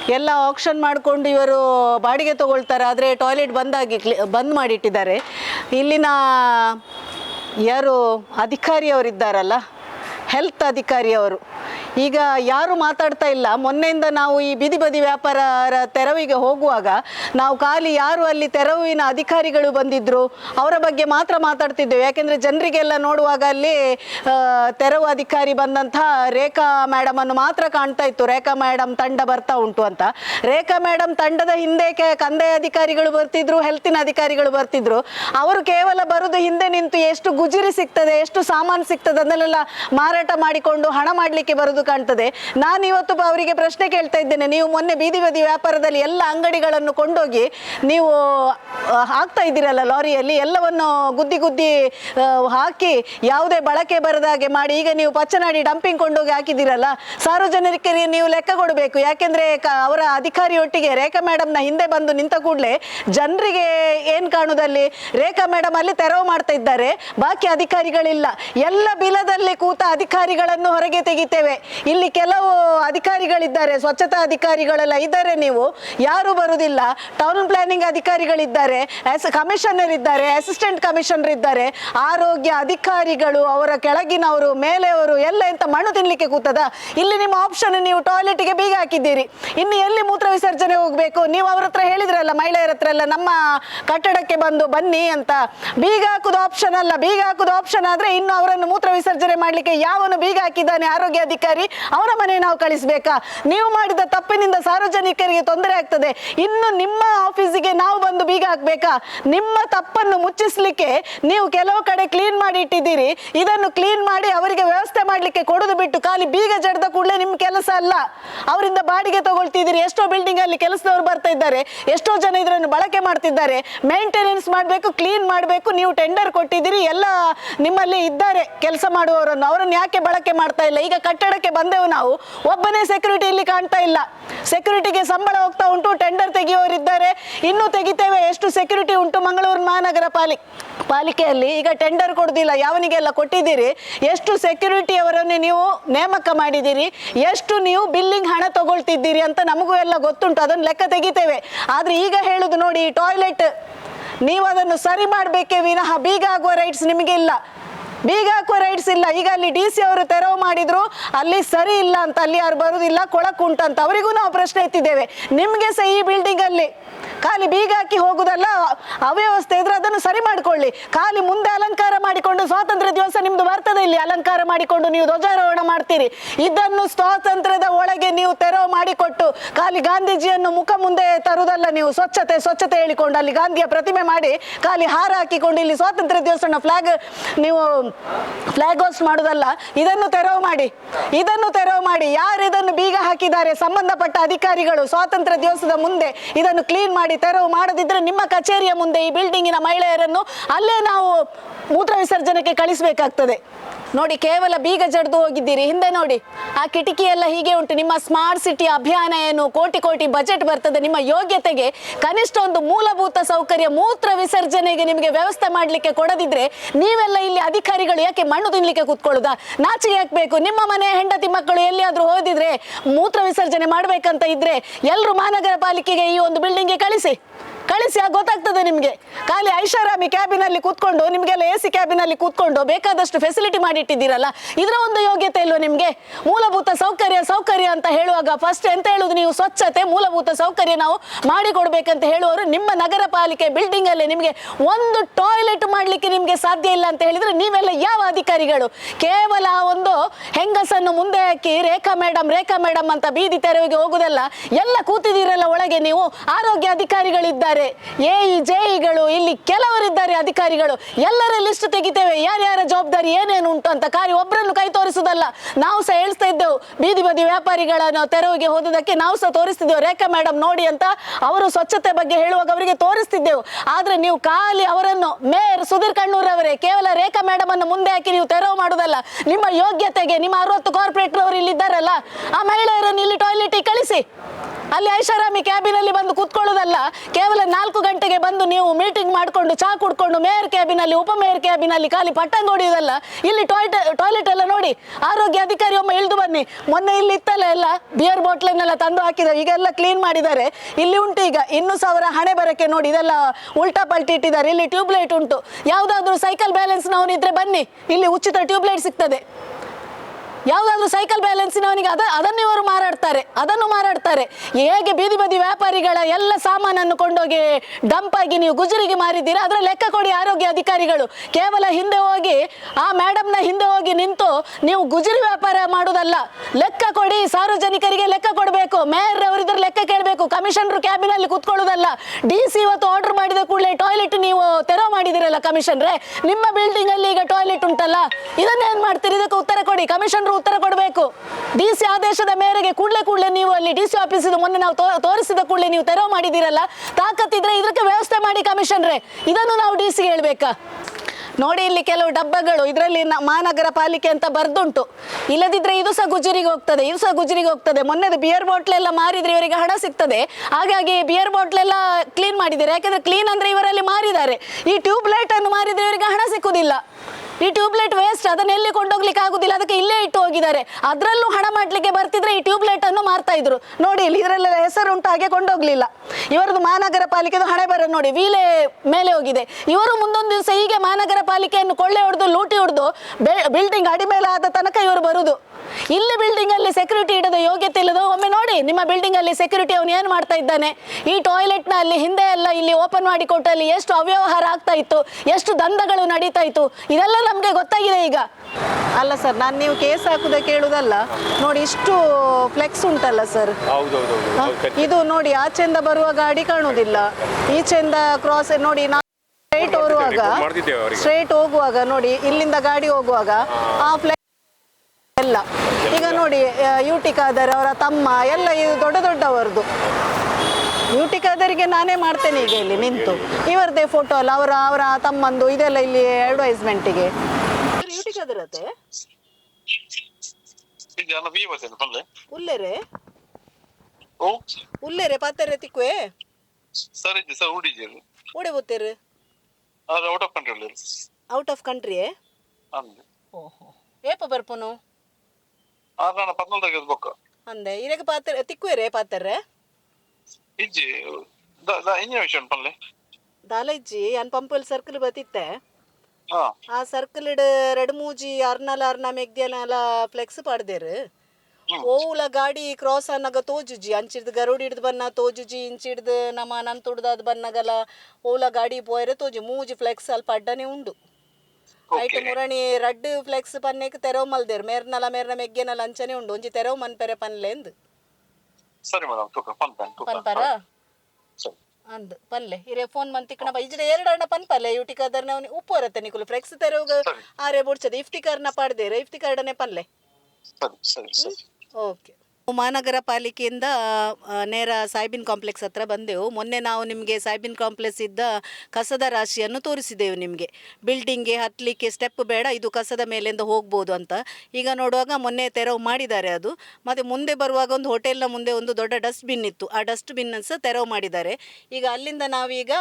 ಎಲ್ಲ ಆಕ್ಷನ್ ಮಾಡಿಕೊಂಡು ಇವರು ಬಾಡಿಗೆ ತಗೊಳ್ತಾರೆ. ಆದರೆ ಟಾಯ್ಲೆಟ್ ಬಂದಾಗಿ ಬಂದ್ ಮಾಡಿಟ್ಟಿದ್ದಾರೆ. ಇಲ್ಲಿನ ಯಾರು ಅಧಿಕಾರಿಯವರಿದ್ದಾರಲ್ಲ ಹೆಲ್ತ್ ಅಧಿಕಾರಿಯವರು ಈಗ ಯಾರು ಮಾತಾಡ್ತಾ ಇಲ್ಲ. ಮೊನ್ನೆಯಿಂದ ನಾವು ಈ ಬಿದಿ ಬದಿ ವ್ಯಾಪಾರ ತೆರವಿಗೆ ಹೋಗುವಾಗ ನಾವು ಖಾಲಿ ಯಾರು ಅಲ್ಲಿ ತೆರವಿನ ಅಧಿಕಾರಿಗಳು ಬಂದಿದ್ರು, ಅವರ ಬಗ್ಗೆ ಮಾತ್ರ ಮಾತಾಡ್ತಿದ್ದೇವೆ. ಯಾಕೆಂದರೆ ಜನರಿಗೆಲ್ಲ ನೋಡುವಾಗ ಅಲ್ಲಿ ತೆರವು ಅಧಿಕಾರಿ ಬಂದಂತಹ ರೇಖಾ ಮೇಡಮ್ ಅನ್ನು ಮಾತ್ರ ಕಾಣ್ತಾ ಇತ್ತು. ರೇಖಾ ಮೇಡಮ್ ತಂಡ ಬರ್ತಾ ಉಂಟು ಅಂತ. ರೇಖಾ ಮೇಡಮ್ ತಂಡದ ಹಿಂದೆ ಕಂದಾಯ ಅಧಿಕಾರಿಗಳು ಬರ್ತಿದ್ರು ಹೆಲ್ತಿನ ಅಧಿಕಾರಿಗಳು ಬರ್ತಿದ್ರು. ಅವರು ಕೇವಲ ಬರುದು ಹಿಂದೆ ನಿಂತು ಎಷ್ಟು ಗುಜಿರಿ ಸಿಗ್ತದೆ, ಎಷ್ಟು ಸಾಮಾನು ಸಿಗ್ತದೆ ಅದನ್ನೆಲ್ಲ ಮಾರಾಟ ಮಾಡಿಕೊಂಡು ಹಣ ಮಾಡಲಿಕ್ಕೆ ಬರುದು ಕಾಣ್ತದೆ. ನಾನು ಇವತ್ತು ಅವರಿಗೆ ಪ್ರಶ್ನೆ ಕೇಳ್ತಾ ಇದ್ದೇನೆ. ನೀವು ಮೊನ್ನೆ ಬೀದಿ ಬದಿ ವ್ಯಾಪಾರದಲ್ಲಿ ಎಲ್ಲ ಅಂಗಡಿಗಳನ್ನು ಕೊಂಡೋಗಿ ನೀವು ಹಾಕ್ತಾ ಇದ್ದೀರಲ್ಲ ಲಾರಿಯಲ್ಲಿ, ಎಲ್ಲವನ್ನು ಗುದ್ದಿ ಗುದ್ದಿ ಹಾಕಿ ಯಾವುದೇ ಬಳಕೆ ಬರದ ಹಾಗೆ ಮಾಡಿ, ಈಗ ನೀವು ಪಚ್ಚನಾಡಿ ಡಂಪಿಂಗ್ ಕೊಂಡೋಗಿ ಹಾಕಿದ್ದೀರಲ್ಲ, ಸಾರ್ವಜನಿಕರಿಗೆ ನೀವು ಲೆಕ್ಕ ಕೊಡಬೇಕು. ಯಾಕೆಂದ್ರೆ ಅವರ ಅಧಿಕಾರಿಯೊಟ್ಟಿಗೆ ರೇಖಾ ಮೇಡಮ್ನ ಹಿಂದೆ ಬಂದು ನಿಂತ ಕೂಡಲೇ ಜನರಿಗೆ ಏನ್ ಕಾಣುದಲ್ಲಿ, ರೇಖಾ ಮೇಡಮ್ ಅಲ್ಲಿ ತೆರವು ಮಾಡ್ತಾ ಇದ್ದಾರೆ. ಬಾಕಿ ಅಧಿಕಾರಿಗಳಿಲ್ಲ. ಎಲ್ಲ ಬಿಲದಲ್ಲಿ ಕೂತ ಅಧಿಕಾರಿಗಳನ್ನು ಹೊರಗೆ ತೆಗಿತೇವೆ. ಇಲ್ಲಿ ಕೆಲವು ಅಧಿಕಾರಿಗಳಿದ್ದಾರೆ, ಸ್ವಚ್ಛತಾ ಅಧಿಕಾರಿಗಳೆಲ್ಲ ಇದ್ದಾರೆ ನೀವು. ಯಾರು ಬರುವುದಿಲ್ಲ ಟೌನ್ ಪ್ಲಾನಿಂಗ್ ಅಧಿಕಾರಿಗಳಿದ್ದಾರೆ ಕಮಿಷನರ್ ಇದ್ದಾರೆ ಅಸಿಸ್ಟೆಂಟ್ ಕಮಿಷನರ್ ಇದ್ದಾರೆ. ಆರೋಗ್ಯ ಅಧಿಕಾರಿಗಳು ಅವರ ಕೆಳಗಿನವರು ಮೇಲೆಯವರು ಎಲ್ಲ ಎಂತ ಮಣ್ಣು ತಿನ್ಲಿಕ್ಕೆ ಕೂತದ? ಇಲ್ಲಿ ನಿಮ್ಮ ಆಪ್ಷನ್ ನೀವು ಟಾಯ್ಲೆಟ್ಗೆ ಬೀಗ ಹಾಕಿದ್ದೀರಿ. ಇನ್ನು ಎಲ್ಲಿ ಮೂತ್ರ ವಿಸರ್ಜನೆ ಹೋಗ್ಬೇಕು? ನೀವು ಅವ್ರ ಹತ್ರ ಹೇಳಿದ್ರಲ್ಲ, ಮಹಿಳೆಯರ ಹತ್ರ ಎಲ್ಲ, ನಮ್ಮ ಕಟ್ಟಡಕ್ಕೆ ಬಂದು ಬನ್ನಿ ಅಂತ. ಬೀಗ ಹಾಕುದು ಆಪ್ಷನ್ ಅಲ್ಲ. ಬೀಗ ಹಾಕುದು ಆಪ್ಷನ್ ಆದ್ರೆ ಇನ್ನು ಅವರನ್ನು ಮೂತ್ರ ವಿಸರ್ಜನೆ ಮಾಡ್ಲಿಕ್ಕೆ ಯಾವನು ಬೀಗ ಹಾಕಿದ್ದಾನೆ? ಆರೋಗ್ಯ ಅಧಿಕಾರಿ ಅವನ ಮನೆ ನಾವು ಕಳಿಸ್ಬೇಕಾ? ನೀವು ಮಾಡಿದ ತಪ್ಪಿನಿಂದ ಸಾರ್ವಜನಿಕರಿಗೆ ತೊಂದರೆ ಆಗ್ತದೆ. ಇನ್ನು ನಿಮ್ಮ ಆಫೀಸಿಗೆ ನಾವು ಬಂದು ಬೀಗ ಹಾಕ್ಬೇಕಾ? ನಿಮ್ಮ ತಪ್ಪನ್ನು ಮುಚ್ಚಿಸ್ಲಿಕ್ಕೆ ನೀವು ಕೆಲವು ಕಡೆ ಕ್ಲೀನ್ ಮಾಡಿ ಇಟ್ಟಿದ್ದೀರಿ. ಇದನ್ನು ಕ್ಲೀನ್ ಮಾಡಿ ಅವರಿಗೆ ವ್ಯವಸ್ಥೆ ಮಾಡಲಿಕ್ಕೆ ಕೊಡುದು ಬಿಟ್ಟು ಖಾಲಿ ಬೀಗ ಜಡ್ದ ಕೂಡಲೇ ನಿಮ್ಮ ಕೆಲಸ ಅಲ್ಲ. ಅವರಿಂದ ಬಾಡಿಗೆ ತಗೊಳ್ತಿದ್ದೀರಿ. ಎಷ್ಟೋ ಬಿಲ್ಡಿಂಗ್ ಅಲ್ಲಿ ಕೆಲಸದವರು ಬರ್ತಾ ಇದ್ದಾರೆ. ಎಷ್ಟೋ ಜನ ಇದನ್ನು ಬಳಕೆ ಮಾಡ್ತಿದ್ದಾರೆ. ಮೇಂಟೆನೆನ್ಸ್ ಮಾಡಬೇಕು ಕ್ಲೀನ್ ಮಾಡಬೇಕು, ನೀವು ಟೆಂಡರ್ ಕೊಟ್ಟಿದ್ದೀರಿ. ಎಲ್ಲ ನಿಮ್ಮಲ್ಲಿ ಇದ್ದಾರೆ ಕೆಲಸ ಮಾಡುವವರನ್ನು. ಅವರನ್ನು ಯಾಕೆ ಬಳಕೆ ಮಾಡ್ತಾ ಇಲ್ಲ? ಈಗ ಕಟ್ಟಡಕ್ಕೆ ಬಂದೆವು ನಾವು. ಒಬ್ಬನೇ ಸೆಕ್ಯೂರಿಟಿ ಇಲ್ಲಿ ಕಾಣ್ತಾ ಇಲ್ಲ. ಸೆಕ್ಯೂರಿಟಿಗೆ ಸಂಬಳ ಹೋಗ್ತಾ ಉಂಟು ಟೆಂಡರ್ ತೆಗೆಯುವವರಿದ್ದಾರೆ ಇನ್ನೂ ತೆಗಿತೇವೆ, ಎಷ್ಟು ಸೆಕ್ಯೂರಿಟಿ ಉಂಟು ಮಂಗಳೂರು ಮಹಾನಗರ ಪಾಲಿಕೆ ಪಾಲಿಕೆಯಲ್ಲಿ? ಈಗ ಟೆಂಡರ್ ಕೊಡುದಿಲ್ಲ, ಯಾವನಿಗೆಲ್ಲ ಕೊಟ್ಟಿದ್ದೀರಿ? ಎಷ್ಟು ಸೆಕ್ಯೂರಿಟಿ ಅವರನ್ನು ನೀವು ನೇಮಕ ಮಾಡಿದ್ದೀರಿ? ಎಷ್ಟು ನೀವು ಬಿಲ್ಲಿಂಗ್ ಹಣ ತಗೊಳ್ತಿದ್ದೀರಿ ಅಂತ ನಮಗೂ ಎಲ್ಲ ಗೊತ್ತುಂಟು, ಅದನ್ನು ಲೆಕ್ಕ ತೆಗಿತೇವೆ. ಆದ್ರೆ ಈಗ ಹೇಳುದು ನೋಡಿ ಟಾಯ್ಲೆಟ್ ನೀವು ಅದನ್ನು ಸರಿ ಮಾಡಬೇಕೇ ವಿನಃ ಬೀಗ ಆಗುವ ರೈಟ್ಸ್ ನಿಮಗೆ ಇಲ್ಲ ಬೀಗ ರೈಟ್ಸ್ ಇಲ್ಲ. ಈಗ ಅಲ್ಲಿ ಡಿ ಸಿ ಅವರು ತೆರವು ಮಾಡಿದ್ರು. ಅಲ್ಲಿ ಸರಿ ಇಲ್ಲ ಅಂತ, ಅಲ್ಲಿ ಯಾರು ಬರುದಿಲ್ಲ ಕೊಳಕುಂಟಂತ ಅವರಿಗೂ ನಾವು ಪ್ರಶ್ನೆ ಎತ್ತಿದ್ದೇವೆ. ನಿಮಗೆ ಸಹ ಈ ಬಿಲ್ಡಿಂಗ್ ಅಲ್ಲಿ ಖಾಲಿ ಬೀಗ ಹಾಕಿ ಹೋಗುದಲ್ಲ? ಅವ್ಯವಸ್ಥೆ ಇದ್ರೆ ಅದನ್ನು ಸರಿ ಮಾಡಿಕೊಳ್ಳಿ. ಖಾಲಿ ಮುಂದೆ ಅಲಂಕಾರ ಮಾಡಿಕೊಂಡು ಸ್ವಾತಂತ್ರ್ಯ ದಿವಸ ನಿಮ್ದು ಬರ್ತದೆ ಇಲ್ಲಿ. ಅಲಂಕಾರ ಮಾಡಿಕೊಂಡು ನೀವು ಧ್ವಜಾರೋಹಣ ಮಾಡ್ತೀರಿ. ಇದನ್ನು ಸ್ವಾತಂತ್ರ್ಯದ ಒಳಗೆ ನೀವು ತೆರವು ಮಾಡಿಕೊಟ್ಟು ಖಾಲಿ ಗಾಂಧೀಜಿಯನ್ನು ಮುಖ ಮುಂದೆ ತರುವುದಲ್ಲ ನೀವು. ಸ್ವಚ್ಛತೆ ಸ್ವಚ್ಛತೆ ಹೇಳಿಕೊಂಡು ಅಲ್ಲಿ ಗಾಂಧಿಯ ಪ್ರತಿಮೆ ಮಾಡಿ ಖಾಲಿ ಹಾರ ಹಾಕಿಕೊಂಡು ಇಲ್ಲಿ ಸ್ವಾತಂತ್ರ್ಯ ದಿವಸನ ಫ್ಲಾಗ್ ನೀವು ಫ್ಲಾಗ್ ಹೋಸ್ಟ್ ಮಾಡುದಲ್ಲ, ಇದನ್ನು ತೆರವು ಮಾಡಿ, ಇದನ್ನು ತೆರವು ಮಾಡಿ, ಯಾರು ಇದನ್ನು ಬೀಗ ಹಾಕಿದ್ದಾರೆ, ಸಂಬಂಧಪಟ್ಟ ಅಧಿಕಾರಿಗಳು, ಸ್ವಾತಂತ್ರ್ಯ ದಿವಸದ ಮುಂದೆ ಇದನ್ನು ಕ್ಲೀನ್ ಮಾಡಿ, ತೆರವು ಮಾಡದಿದ್ರೆ ನಿಮ್ಮ ಕಚೇರಿಯ ಮುಂದೆ ಈ ಬಿಲ್ಡಿಂಗಿನ ಮಹಿಳೆಯರನ್ನು ಅಲ್ಲೇ ನಾವು ಮೂತ್ರ ವಿಸರ್ಜನೆಗೆ ಕಳಿಸಬೇಕಾಗ್ತದೆ. ನೋಡಿ, ಕೇವಲ ಬೀಗ ಜಡ್ದು ಹೋಗಿದ್ದೀರಿ. ಹಿಂದೆ ನೋಡಿ, ಆ ಕಿಟಕಿ ಎಲ್ಲ ಹೀಗೆ ಉಂಟು. ನಿಮ್ಮ ಸ್ಮಾರ್ಟ್ ಸಿಟಿ ಅಭಿಯಾನ ಏನು? ಕೋಟಿ ಕೋಟಿ ಬಜೆಟ್ ಬರ್ತದೆ. ನಿಮ್ಮ ಯೋಗ್ಯತೆಗೆ ಕನಿಷ್ಠ ಒಂದು ಮೂಲಭೂತ ಸೌಕರ್ಯ, ಮೂತ್ರ ವಿಸರ್ಜನೆಗೆ ನಿಮಗೆ ವ್ಯವಸ್ಥೆ ಮಾಡಲಿಕ್ಕೆ ಕೊಡದಿದ್ರೆ ನೀವೆಲ್ಲ ಇಲ್ಲಿ ಅಧಿಕಾರಿಗಳು ಯಾಕೆ ಮಣ್ಣು ತಿನ್ಲಿಕ್ಕೆ ಕೂತ್ಕೊಳ್ಳುದಾ? ನಾಚಿಗೆ ಹಾಕ್ಬೇಕು. ನಿಮ್ಮ ಮನೆ ಹೆಂಡತಿ ಮಕ್ಕಳು ಎಲ್ಲಿಯಾದ್ರೂ ಹೋದಿದ್ರೆ, ಮೂತ್ರ ವಿಸರ್ಜನೆ ಮಾಡಬೇಕಂತ ಇದ್ರೆ ಎಲ್ಲರೂ ಮಹಾನಗರ ಪಾಲಿಕೆಗೆ ಈ ಒಂದು ಬಿಲ್ಡಿಂಗ್ಗೆ ಕಳಿಸಿ. ಕಳಿಸಿ ಗೊತ್ತಾಗ್ತದೆ ನಿಮಗೆ. ಖಾಲಿ ಐಷಾರಾಮಿ ಕ್ಯಾಬಿನಲ್ಲಿ ಕೂತ್ಕೊಂಡು, ನಿಮಗೆಲ್ಲ ಎ ಸಿ ಕ್ಯಾಬಿನಲ್ಲಿ ಕೂತ್ಕೊಂಡು ಬೇಕಾದಷ್ಟು ಫೆಸಿಲಿಟಿ ಮಾಡಿಟ್ಟಿದ್ದೀರಲ್ಲ, ಇದರ ಒಂದು ಯೋಗ್ಯತೆ ಇಲ್ವಾ ನಿಮಗೆ? ಮೂಲಭೂತ ಸೌಕರ್ಯ ಸೌಕರ್ಯ ಅಂತ ಹೇಳುವಾಗ ಫಸ್ಟ್ ಎಂತ ಹೇಳುದು ನೀವು? ಸ್ವಚ್ಛತೆ, ಮೂಲಭೂತ ಸೌಕರ್ಯ ನಾವು ಮಾಡಿಕೊಡ್ಬೇಕಂತ ಹೇಳುವವರು ನಿಮ್ಮ ನಗರ ಪಾಲಿಕೆ ಬಿಲ್ಡಿಂಗ್ ಅಲ್ಲಿ ನಿಮಗೆ ಒಂದು ಟಾಯ್ಲೆಟ್ ಮಾಡ್ಲಿಕ್ಕೆ ನಿಮಗೆ ಸಾಧ್ಯ ಇಲ್ಲ ಅಂತ ಹೇಳಿದ್ರೆ ನೀವೆಲ್ಲ ಯಾವ ಅಧಿಕಾರಿಗಳು? ಕೇವಲ ಒಂದು ಹೆಂಗಸನ್ನು ಮುಂದೆ ಹಾಕಿ, ರೇಖಾ ಮೇಡಮ್ ರೇಖಾ ಮೇಡಮ್ ಅಂತ ಬೀದಿ ತೆರವಿಗೆ ಹೋಗುದಲ್ಲ, ಎಲ್ಲ ಕೂತಿದ್ದೀರಲ್ಲ ಒಳಗೆ ನೀವು, ಆರೋಗ್ಯ ಅಧಿಕಾರಿಗಳಿದ್ದಾರೆ. ಎ ಜೆಇಗಳು ಇಲ್ಲಿ ಕೆಲವರಿದ್ದಾರೆ ಅಧಿಕಾರಿಗಳು. ಎಲ್ಲರ ಲಿಸ್ಟ್ ತೆಗಿತೇವೆ. ಯಾರ್ಯಾರ ಜವಾಬ್ದಾರಿ ಏನೇನು ಉಂಟು ಅಂತ ಕಾರ್ಯ ಒಬ್ಬರನ್ನು ಕೈ ತೋರಿಸುದಲ್ಲ ನಾವು ಸಹ ಹೇಳ್ತಾ ಇದ್ದೆವು. ಬೀದಿ ಬದಿ ವ್ಯಾಪಾರಿಗಳನ್ನು ತೆರವಿಗೆ ಹೋದದಕ್ಕೆ ನಾವು ಸಹ ತೋರಿಸ್ತಿದ್ದೆವು. ರೇಖಾ ಮೇಡಮ್ ನೋಡಿ ಅಂತ ಅವರು ಸ್ವಚ್ಛತೆ ಬಗ್ಗೆ ಹೇಳುವಾಗ ಅವರಿಗೆ ತೋರಿಸ್ತಿದ್ದೆವು. ಆದ್ರೆ ನೀವು ಖಾಲಿ ಅವರನ್ನು ಮೇಯರ್ ಸುಧೀರ್ ಕಣ್ಣೂರ್ ಅವರೇ ಕೇವಲ ರೇಖಾ ಮೇಡಮ್ ಅನ್ನು ಮುಂದೆ ಹಾಕಿ ನೀವು ತೆರವು ಮಾಡುದಲ್ಲ ನಿಮ್ಮ ಯೋಗ್ಯತೆಗೆ, ನಿಮ್ಮ ಅರವತ್ತು ಕಾರ್ಪೊರೇಟರ್ ಅವರು ಇಲ್ಲಿ ಇದ್ದಾರಲ್ಲ, ಆ ಮಹಿಳೆಯರನ್ನು ಇಲ್ಲಿ ಟಾಯ್ಲೆಟ್ ಕಳಿಸಿ. ಅಲ್ಲಿ ಐಷಾರಾಮಿ ಕ್ಯಾಬಿನಲ್ಲಿ ಬಂದು ಕೂತ್ಕೊಳ್ಳೋದಲ್ಲ ಕೇವಲ ನಾಲ್ಕು ಗಂಟೆಗೆ ಬಂದು ನೀವು ಮೀಟಿಂಗ್ ಮಾಡಿಕೊಂಡು ಚಾ ಕುಡ್ಕೊಂಡು ಮೇಯರ್ ಕ್ಯಾಬಿನಲ್ಲಿ ಉಪಮೇಯರ್ ಕ್ಯಾಬಿನಲ್ಲಿ ಖಾಲಿ ಪಟ್ಟಂಗ ಹೊಡೆಯುವುದಲ್ಲ ಇಲ್ಲಿ ಟಾಯ್ಲೆಟ್ ಟಾಯ್ಲೆಟ್ ಎಲ್ಲ ನೋಡಿ, ಆರೋಗ್ಯ ಅಧಿಕಾರಿ ಒಮ್ಮೆ ಇಳಿದು ಬನ್ನಿ. ಮೊನ್ನೆ ಇಲ್ಲಿ ಇತ್ತಲ್ಲ ಎಲ್ಲ ಬಿಯರ್ ಬಾಟ್ಲನ್ನೆಲ್ಲ ತಂದು ಹಾಕಿದ್ದಾರೆ, ಈಗೆಲ್ಲ ಕ್ಲೀನ್ ಮಾಡಿದ್ದಾರೆ. ಇಲ್ಲಿ ಉಂಟು ಈಗ, ಇನ್ನು ಸಾವಿರ ಹಣೆ ಬರಕ್ಕೆ ನೋಡಿ, ಇದೆಲ್ಲ ಉಲ್ಟಾ ಪಲ್ಟಿ ಇಟ್ಟಿದ್ದಾರೆ. ಇಲ್ಲಿ ಟ್ಯೂಬ್ಲೈಟ್ ಉಂಟು. ಯಾವುದಾದ್ರೂ ಸೈಕಲ್ ಬ್ಯಾಲೆನ್ಸ್ನವನು ಇದ್ರೆ ಬನ್ನಿ. ಇಲ್ಲಿ ಉಚಿತ ಟ್ಯೂಬ್ಲೈಟ್ ಸಿಗ್ತದೆ. ಯಾವುದಾದ್ರೂ ಸೈಕಲ್ ಬ್ಯಾಲೆನ್ಸಿನವನಿಗೆ ಅದ, ಅದನ್ನು ಇವರು ಮಾರಾಡ್ತಾರೆ, ಅದನ್ನು ಮಾರಾಡ್ತಾರೆ. ಹೇಗೆ ಬೀದಿ ಬದಿ ವ್ಯಾಪಾರಿಗಳ ಎಲ್ಲ ಸಾಮಾನನ್ನು ಕೊಂಡೋಗಿ ಡಂಪ್ ಆಗಿ ನೀವು ಗುಜರಿಗೆ ಮಾರಿದ್ದೀರಾ? ಅದರ ಲೆಕ್ಕ ಕೊಡಿ ಆರೋಗ್ಯ ಅಧಿಕಾರಿಗಳು. ಕೇವಲ ಹಿಂದೆ ಹೋಗಿ, ಆ ಮೇಡಮ್ನ ಹಿಂದೆ ಹೋಗಿ ನಿಂತು ನೀವು ಗುಜರಿ ವ್ಯಾಪಾರ ಮಾಡುವುದಲ್ಲ ಲೆಕ್ಕ ಕೊಡಿ, ಸಾರ್ವಜನಿಕರಿಗೆ ಲೆಕ್ಕ ಕೊಡಬೇಕು. ಮೇಯರ್ ಅವರಿದ್ರೆ ಲೆಕ್ಕ ಕೇಳಬೇಕು. ಕಮಿಷನರು ಕ್ಯಾಬಿನಲ್ಲಿ ಕೂತ್ಕೊಳ್ಳೋದಲ್ಲ. ಡಿ ಸಿ ಇವತ್ತು ಆರ್ಡರ್ ಮಾಡಿದ ಕೂಡಲೇ ಟಾಯ್ಲೆಟ್ ನೀವು ತೆರವು ಮಾಡಿದಿರಲ್ಲ ಕಮಿಷನ್ರೆ? ನಿಮ್ಮ ಬಿಲ್ಡಿಂಗ್ ಅಲ್ಲಿ ಈಗ ಟಾಯ್ಲೆಟ್ ಉಂಟಲ್ಲ. ಇದನ್ನೇನ್ ಮಾಡ್ತೀರಿ? ಇದಕ್ಕೆ ಉತ್ತರ ಕೊಡಿ. ಉತ್ತರ ಕೊಡಬೇಕು. ಡಿ ಸಿ ಆದೇಶದ ಮೇರೆಗೆ ಕೂಡಲೇ ಕೂಡಲೇ ನೀವು ಅಲ್ಲಿ ಡಿ ಸಿ ಆಫೀಸ್ ಮೊನ್ನೆ ನಾವು ತೋರಿಸಿದ ಕೂಡಲೇ ನೀವು ತೆರವು ಮಾಡಿದಿರಲ್ಲ ತಾಕತ್ತಿದ್ರೆ ಇದಕ್ಕೆ ವ್ಯವಸ್ಥೆ ಮಾಡಿ ಕಮಿಷನ್ರೆ. ಇದನ್ನು ನಾವು ಡಿ ಸಿಗೆ ಹೇಳ್ಬೇಕಾ? ನೋಡಿ ಇಲ್ಲಿ ಕೆಲವು ಡಬ್ಬಗಳು, ಇದರಲ್ಲಿ ಮಹಾನಗರ ಪಾಲಿಕೆ ಅಂತ ಬರ್ದುಂಟು. ಇಲ್ಲದಿದ್ರೆ ಇದು ಸಹ ಗುಜರಿಗೆ ಹೋಗ್ತದೆ, ಇದು ಸಹ ಗುಜರಿಗೆ ಹೋಗ್ತದೆ. ಮೊನ್ನೆದು ಬಿಯರ್ ಬಾಟ್ಲ್ ಎಲ್ಲ ಮಾರಿದ್ರೆ ಇವರಿಗೆ ಹಣ ಸಿಗ್ತದೆ. ಹಾಗಾಗಿ ಬಿಯರ್ ಬಾಟ್ಲ್ ಎಲ್ಲ ಕ್ಲೀನ್ ಮಾಡಿದ್ದಾರೆ. ಯಾಕಂದ್ರೆ ಕ್ಲೀನ್ ಅಂದ್ರೆ ಇವರಲ್ಲಿ ಮಾರಿದ್ದಾರೆ. ಈ ಟ್ಯೂಬ್ ಲೈಟ್ ಅನ್ನು ಮಾರಿದ್ರೆ ಇವರಿಗೆ ಹಣ ಸಿಕ್ಕುದಿಲ್ಲ. ಈ ಟ್ಯೂಬ್ಲೈಟ್ ವೇಸ್ಟ್ ಅದನ್ನ ಎಲ್ಲಿ ಕೊಂಡೋಗ್ಲಿಕ್ಕೆ ಆಗುದಿಲ್ಲ? ಅದಕ್ಕೆ ಇಲ್ಲೇ ಇಟ್ಟು ಹೋಗಿದ್ದಾರೆ. ಅದರಲ್ಲೂ ಹಣ ಮಾಡ್ಲಿಕ್ಕೆ ಬರ್ತಿದ್ರೆ ಈ ಟ್ಯೂಬ್ಲೈಟ್ ಅನ್ನು ಮಾರ್ತಾ ಇದ್ರು. ನೋಡಿ, ಇಲ್ಲಿ ಇದರಲ್ಲೆಲ್ಲ ಹೆಸರು ಉಂಟು, ಹಾಗೆ ಕೊಂಡೋಗ್ಲಿಲ್ಲ. ಇವರದು ಮಹಾನಗರ ಪಾಲಿಕೆದು ಹಣೆ ಬರ ನೋಡಿ, ವೀಲೆ ಮೇಲೆ ಹೋಗಿದೆ. ಇವರು ಮುಂದೊಂದು ದಿವಸ ಹೀಗೆ ಮಹಾನಗರ ಪಾಲಿಕೆಯನ್ನು ಕೊಳ್ಳೆ ಹೊಡೆದು, ಲೂಟಿ ಹೊಡೆದು ಬಿಲ್ಡಿಂಗ್ ಅಡಿಮೇಲೆ ಆದ ತನಕ ಇವರು ಬರುದು. ಇಲ್ಲಿ ಬಿಲ್ಡಿಂಗ್ ಅಲ್ಲಿ ಸೆಕ್ಯೂರಿಟಿ ಇಡದ ಯೋಗ್ಯತೆ ಇಲ್ಲದ ಒಮ್ಮೆ ನೋಡಿ ನಿಮ್ಮ ಬಿಲ್ಡಿಂಗ್ ಅಲ್ಲಿ ಸೆಕ್ಯೂರಿಟಿ ಅವನು ಏನು ಮಾಡ್ತಾ ಇದ್ದಾನೆ? ಈ ಟಾಯ್ಲೆಟ್ನ ಅಲ್ಲಿ ಹಿಂದೆ ಎಲ್ಲ ಇಲ್ಲಿ ಓಪನ್ ಮಾಡಿ ಕೊಟ್ಟಲ್ಲಿ ಎಷ್ಟು ಅವ್ಯವಹಾರ ಆಗ್ತಾ ಇತ್ತು ಎಷ್ಟು ದಂಧಗಳು ನಡೀತಾ ಇತ್ತು ಇದೆಲ್ಲ ನಮ್ಗೆ ಗೊತ್ತಾಗಿದೆ ಈಗ. ಅಲ್ಲ ಸರ್ ನಾನು ನೀವು ಕೇಸ್ ಹಾಕುದ ಕೇಳುದಲ್ಲ ನೋಡಿ ಇಷ್ಟು ಫ್ಲೆಕ್ಸ್ ಉಂಟಲ್ಲ ಸರ್. ಇದು ನೋಡಿ ಆಚೆಯಿಂದ ಬರುವ ಗಾಡಿ ಕಾಣುವುದಿಲ್ಲ ಈಚೆಯಿಂದ ಕ್ರಾಸ್ ನೋಡಿ ನಾವು ಸ್ಟ್ರೈಟ್ ಹೋಗುವಾಗ. ಸ್ಟ್ರೈಟ್ ಹೋಗುವಾಗ ನೋಡಿ ಇಲ್ಲಿಂದ ಗಾಡಿ ಹೋಗುವಾಗ ಆ ಫ್ಲೆಕ್ಸ್ ಎಲ್ಲ ಈಗ ನೋಡಿ ಯುಟಿ ಖಾದರ್ ಅವರ ತಮ್ಮ ಎಲ್ಲ ಇದು ದೊಡ್ಡ ದೊಡ್ಡವರದು. ಯೂಟಿಕಾದರಿಗೆ ನಾನೇ ಮಾಡ್ತೇನೆ ಈಗ ಇಲ್ಲಿ ನಿಂತು. ಇವರದೇ ಫೋಟೋ ಅಲ್ಲ ಅವರ ಅವರ ತಮ್ಮಂದು ಇದೆಲ್ಲ ಇಲ್ಲಿ ಅಡ್ವೈಸ್ಮೆಂಟಿಗೆ ಯುಟಿ ಖಾದರ್ le? ಉಲ್ಲೆರೆ? ಉಲ್ಲೆರೆ ಪಾತ್ರೆ ತಿಕ್ಕುವೆ? ಸರಿ ಸರ್ ಬತ್ತೇರು? Allora, ora controllo. Out of country ಏಪ ಬರ್ಪುನು? Che sbocca. ಅಂದೆ. ಇರಗೆ ಪಾತ್ರೆ ತಿಕ್ಕುವೆರೆ ಪಾತ್ರೆ Iggi, da, da, innovation palle. ದಾಲಜ್ಜಿ ಅನ್ ಪಂಪಲ್ ಸರ್ಕಲ್ ಬತ್ತಿತ್ತೆ? ಆ ಸರ್ಕಲ್ ರೆಡ್ ಮೂಜಿ ಅರ್ನಲ ಅರ್ನ ಮೆಗ್ದಿಯನಲ ಫ್ಲೆಕ್ಸ್ ಪಾಡ್ದೇರು? ಓವುಲ ಗಾಡಿ ಕ್ರಾಸ್ ಅನ್ನಗ ತೋಜುಜಿ ಅಂಚಿಡ್ದು ಗರುಡ್ ಹಿಡ್ದು ಬನ್ನ ತೋಜುಜಿ ಇಂಚಿಡ್ದು ನಮ್ಮ ನಂತುಡ್ದಾದ್ ಬನ್ನಗಲ ಓಲ ಗಾಡಿ ಪೋಯರೆ ತೋಜು. ಮೂಜಿ ಫ್ಲೆಕ್ಸ್ ಅಲ್ಪ ಅಡ್ಡನೆ ಉಂಡು. ಐಟ್ ಮುರಣಿ ರೆಡ್ ಫ್ಲೆಕ್ಸ್ ಪನ್ನೆಕ್ ತೆರವು ಮಲ್ದೇರ್. ಮೇರ್ನಲ ಮೇರ್ನ ಮೆಗ್ಗೆನಲ ಅಂಚನೆ ಉಂಡು. ಒಂಜಿ ತೆರವು ಮನ್ಪೆರೆ ಪನ್ಲೆ ಎಂದು ಸರಿ ಮೇಡಮ್ ತೂಕ ಪನ್ ಪನ್ ತೂಕ. ಪನ್ಪರ? ಸರಿ. ಅಂದ್ ಪನ್ಲೆ. ಇರೆ ಫೋನ್ ಮಂತಿಕ್ಕಣ ಇಜ್ರೆ ಎರಡು ಅಣ್ಣ ಯುಟಿಕದರ್ನ ಅವನಿ ಉಪ್ಪು ಬರುತ್ತೆ ನಿಕುಲು. ಫ್ಲೆಕ್ಸ್ ತೆರವುಗ. ಆರೆ ಬುಡ್ಚದೆ ಇಫ್ತಿಕಾರ್ನ ಪಾಡ್ದೇರೆ. ಇಫ್ತಿಕಾರ್ಡನೆ ಪನ್ಲೆ. ಸರಿ ಸರಿ ಸರಿ. ಓಕೆ ಮಹಾನಗರ ಪಾಲಿಕೆಯಿಂದ ನೇರ ಸಾಯ್ಬಿನ್ ಕಾಂಪ್ಲೆಕ್ಸ್ ಹತ್ರ ಬಂದೆವು. ಮೊನ್ನೆ ನಾವು ನಿಮಗೆ ಸಾಯ್ಬಿನ್ ಕಾಂಪ್ಲೆಕ್ಸ್ ಇದ್ದ ಕಸದ ರಾಶಿಯನ್ನು ತೋರಿಸಿದೆವು ನಿಮಗೆ. ಬಿಲ್ಡಿಂಗ್ಗೆ ಹತ್ತಲಿಕ್ಕೆ ಸ್ಟೆಪ್ ಬೇಡ, ಇದು ಕಸದ ಮೇಲಿಂದ ಹೋಗ್ಬೋದು ಅಂತ. ಈಗ ನೋಡುವಾಗ ಮೊನ್ನೆ ತೆರವು ಮಾಡಿದ್ದಾರೆ ಅದು. ಮತ್ತು ಮುಂದೆ ಬರುವಾಗ ಒಂದು ಹೋಟೆಲ್ನ ಮುಂದೆ ಒಂದು ದೊಡ್ಡ ಡಸ್ಟ್ಬಿನ್ ಇತ್ತು. ಆ ಡಸ್ಟ್ಬಿನ್ನ ಸಹ ತೆರವು ಮಾಡಿದ್ದಾರೆ. ಈಗ ಅಲ್ಲಿಂದ ನಾವೀಗ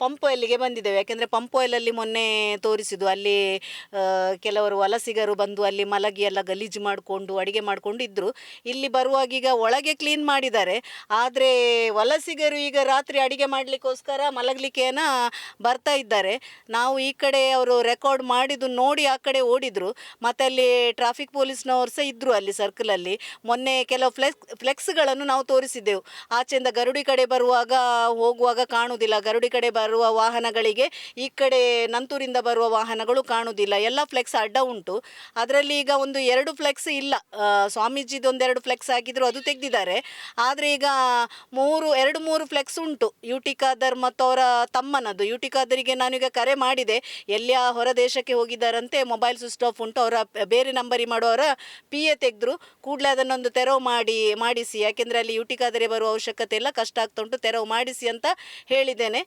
ಪಂಪ್ ಎಲ್ಲಿಗೆ ಬಂದಿದ್ದೇವೆ. ಯಾಕೆಂದರೆ ಪಂಪ್ ಎಲ್ಲಲ್ಲಿ ಮೊನ್ನೆ ತೋರಿಸಿದ್ದು. ಅಲ್ಲಿ ಕೆಲವರು ವಲಸಿಗರು ಬಂದು ಅಲ್ಲಿ ಮಲಗಿ ಎಲ್ಲ ಗಲೀಜು ಮಾಡಿಕೊಂಡು, ಅಡುಗೆ ಮಾಡಿಕೊಂಡು ಇದ್ದರು ಇಲ್ಲಿ ಬರುವಾಗ ಈಗ ಒಳಗೆ ಕ್ಲೀನ್ ಮಾಡಿದ್ದಾರೆ. ಆದರೆ ವಲಸಿಗರು ಈಗ ರಾತ್ರಿ ಅಡುಗೆ ಮಾಡಲಿಕ್ಕೋಸ್ಕರ ಮಲಗಲಿಕ್ಕೇನ ಬರ್ತಾ ಇದ್ದಾರೆ. ನಾವು ಈ ಕಡೆ ಅವರು ರೆಕಾರ್ಡ್ ಮಾಡಿದ್ದು ನೋಡಿ ಆ ಕಡೆ ಓಡಿದರು. ಮತ್ತು ಅಲ್ಲಿ ಟ್ರಾಫಿಕ್ ಪೊಲೀಸ್ನವರು ಸಹ ಇದ್ದರು ಅಲ್ಲಿ. ಸರ್ಕಲಲ್ಲಿ ಮೊನ್ನೆ ಕೆಲವು ಫ್ಲೆಕ್ಸ್ ಫ್ಲೆಕ್ಸ್ಗಳನ್ನು ನಾವು ತೋರಿಸಿದ್ದೆವು. ಆಚೆಯಿಂದ ಗರುಡಿ ಕಡೆ ಬರುವಾಗ ಹೋಗುವಾಗ ಕಾಣುವುದಿಲ್ಲ. ಗರುಡಿ ಕಡೆ ಬರುವ ವಾಹನಗಳಿಗೆ, ಈ ಕಡೆ ನಂತೂರಿಂದ ಬರುವ ವಾಹನಗಳು ಕಾಣುವುದಿಲ್ಲ. ಎಲ್ಲ ಫ್ಲೆಕ್ಸ್ ಅಡ್ಡ ಉಂಟು. ಅದರಲ್ಲಿ ಈಗ ಒಂದು ಎರಡು ಫ್ಲೆಕ್ಸ್ ಇಲ್ಲ. ಸ್ವಾಮೀಜಿದು ಒಂದೆರಡು ಫ್ಲೆಕ್ಸ್ ಆಗಿದ್ರು ಅದು ತೆಗೆದಿದ್ದಾರೆ. ಆದರೆ ಈಗ ಮೂರು, ಎರಡು ಮೂರು ಫ್ಲೆಕ್ಸ್ ಉಂಟು. ಯುಟಿಕಾದರ್ ಮತ್ತು ಅವರ ತಮ್ಮನದು. ಯುಟಿಕಾದರಿಗೆ ನಾನೀಗ ಕರೆ ಮಾಡಿದೆ. ಎಲ್ಲಿಯ ಹೊರ ದೇಶಕ್ಕೆ ಹೋಗಿದ್ದಾರಂತೆ, ಮೊಬೈಲ್ ಸ್ವಿಚ್ ಆಫ್ ಉಂಟು. ಅವರ ಬೇರೆ ನಂಬರಿ ಮಾಡುವವರ ಪಿ ಎ ತೆಗೆದ್ರು. ಕೂಡಲೇ ಅದನ್ನೊಂದು ತೆರವು ಮಾಡಿ, ಮಾಡಿಸಿ. ಯಾಕೆಂದರೆ ಅಲ್ಲಿ ಯುಟಿ ಖಾದರೆ ಬರುವ ಅವಶ್ಯಕತೆ ಇಲ್ಲ. ಕಷ್ಟ ಆಗ್ತಾ ಉಂಟು. ತೆರವು ಮಾಡಿಸಿ ಅಂತ ಹೇಳಿದ್ದೇನೆ.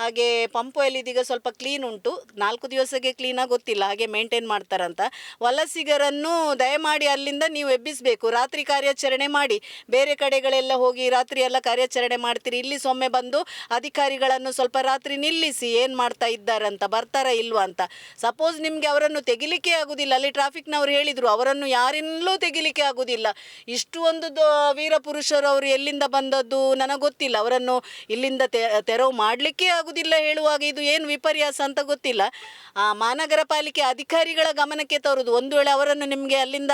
ಹಾಗೆ ಪಂಪ್ ಆಯಿಲ್ ಇದೀಗ ಸ್ವಲ್ಪ ಕ್ಲೀನ್ ಉಂಟು. ನಾಲ್ಕು ದಿವಸಕ್ಕೆ ಕ್ಲೀನಾಗಿ ಗೊತ್ತಿಲ್ಲ, ಹಾಗೆ ಮೇಂಟೈನ್ ಮಾಡ್ತಾರಂತ. ವಲಸಿಗರನ್ನು ದಯಮಾಡಿ ಅಲ್ಲಿಂದ ನೀವು ಎಬ್ಬಿಸಬೇಕು. ರಾತ್ರಿ ಕಾರ್ಯಾಚರಣೆ ಮಾಡಿ. ಬೇರೆ ಕಡೆಗಳೆಲ್ಲ ಹೋಗಿ ರಾತ್ರಿ ಎಲ್ಲ ಕಾರ್ಯಾಚರಣೆ ಮಾಡ್ತೀರಿ. ಇಲ್ಲಿ ಸೊಮ್ಮೆ ಬಂದು ಅಧಿಕಾರಿಗಳನ್ನು ಸ್ವಲ್ಪ ರಾತ್ರಿ ನಿಲ್ಲಿಸಿ, ಏನು ಮಾಡ್ತಾ ಇದ್ದಾರಂತ, ಬರ್ತಾರ ಇಲ್ವಾ ಅಂತ. ಸಪೋಸ್ ನಿಮಗೆ ಅವರನ್ನು ತೆಗಿಲಿಕ್ಕೆ ಆಗುದಿಲ್ಲ. ಅಲ್ಲಿ ಟ್ರಾಫಿಕ್ನವ್ರು ಹೇಳಿದರು, ಅವರನ್ನು ಯಾರಿಂದಲೂ ತೆಗಿಲಿಕ್ಕೆ ಆಗುದಿಲ್ಲ. ಇಷ್ಟು ಒಂದು ವೀರಪುರುಷರು ವೀರ ಪುರುಷರು ಅವರು ಎಲ್ಲಿಂದ ಬಂದದ್ದು ನನಗೆ ಗೊತ್ತಿಲ್ಲ ಅವರನ್ನು ಇಲ್ಲಿಂದ ತೆರವು ಮಾಡಲಿಕ್ಕೆ ಆಗುದಿಲ್ಲ. ಹೇಳುವಾಗ ಇದು ಏನು ವಿಪರ್ಯಾಸ ಅಂತ ಗೊತ್ತಿಲ್ಲ. ಆ ಮಹಾನಗರ ಪಾಲಿಕೆ ಅಧಿಕಾರಿಗಳ ಗಮನಕ್ಕೆ ತರುವುದು. ಒಂದು ವೇಳೆ ಅವರನ್ನು ನಿಮಗೆ ಅಲ್ಲಿಂದ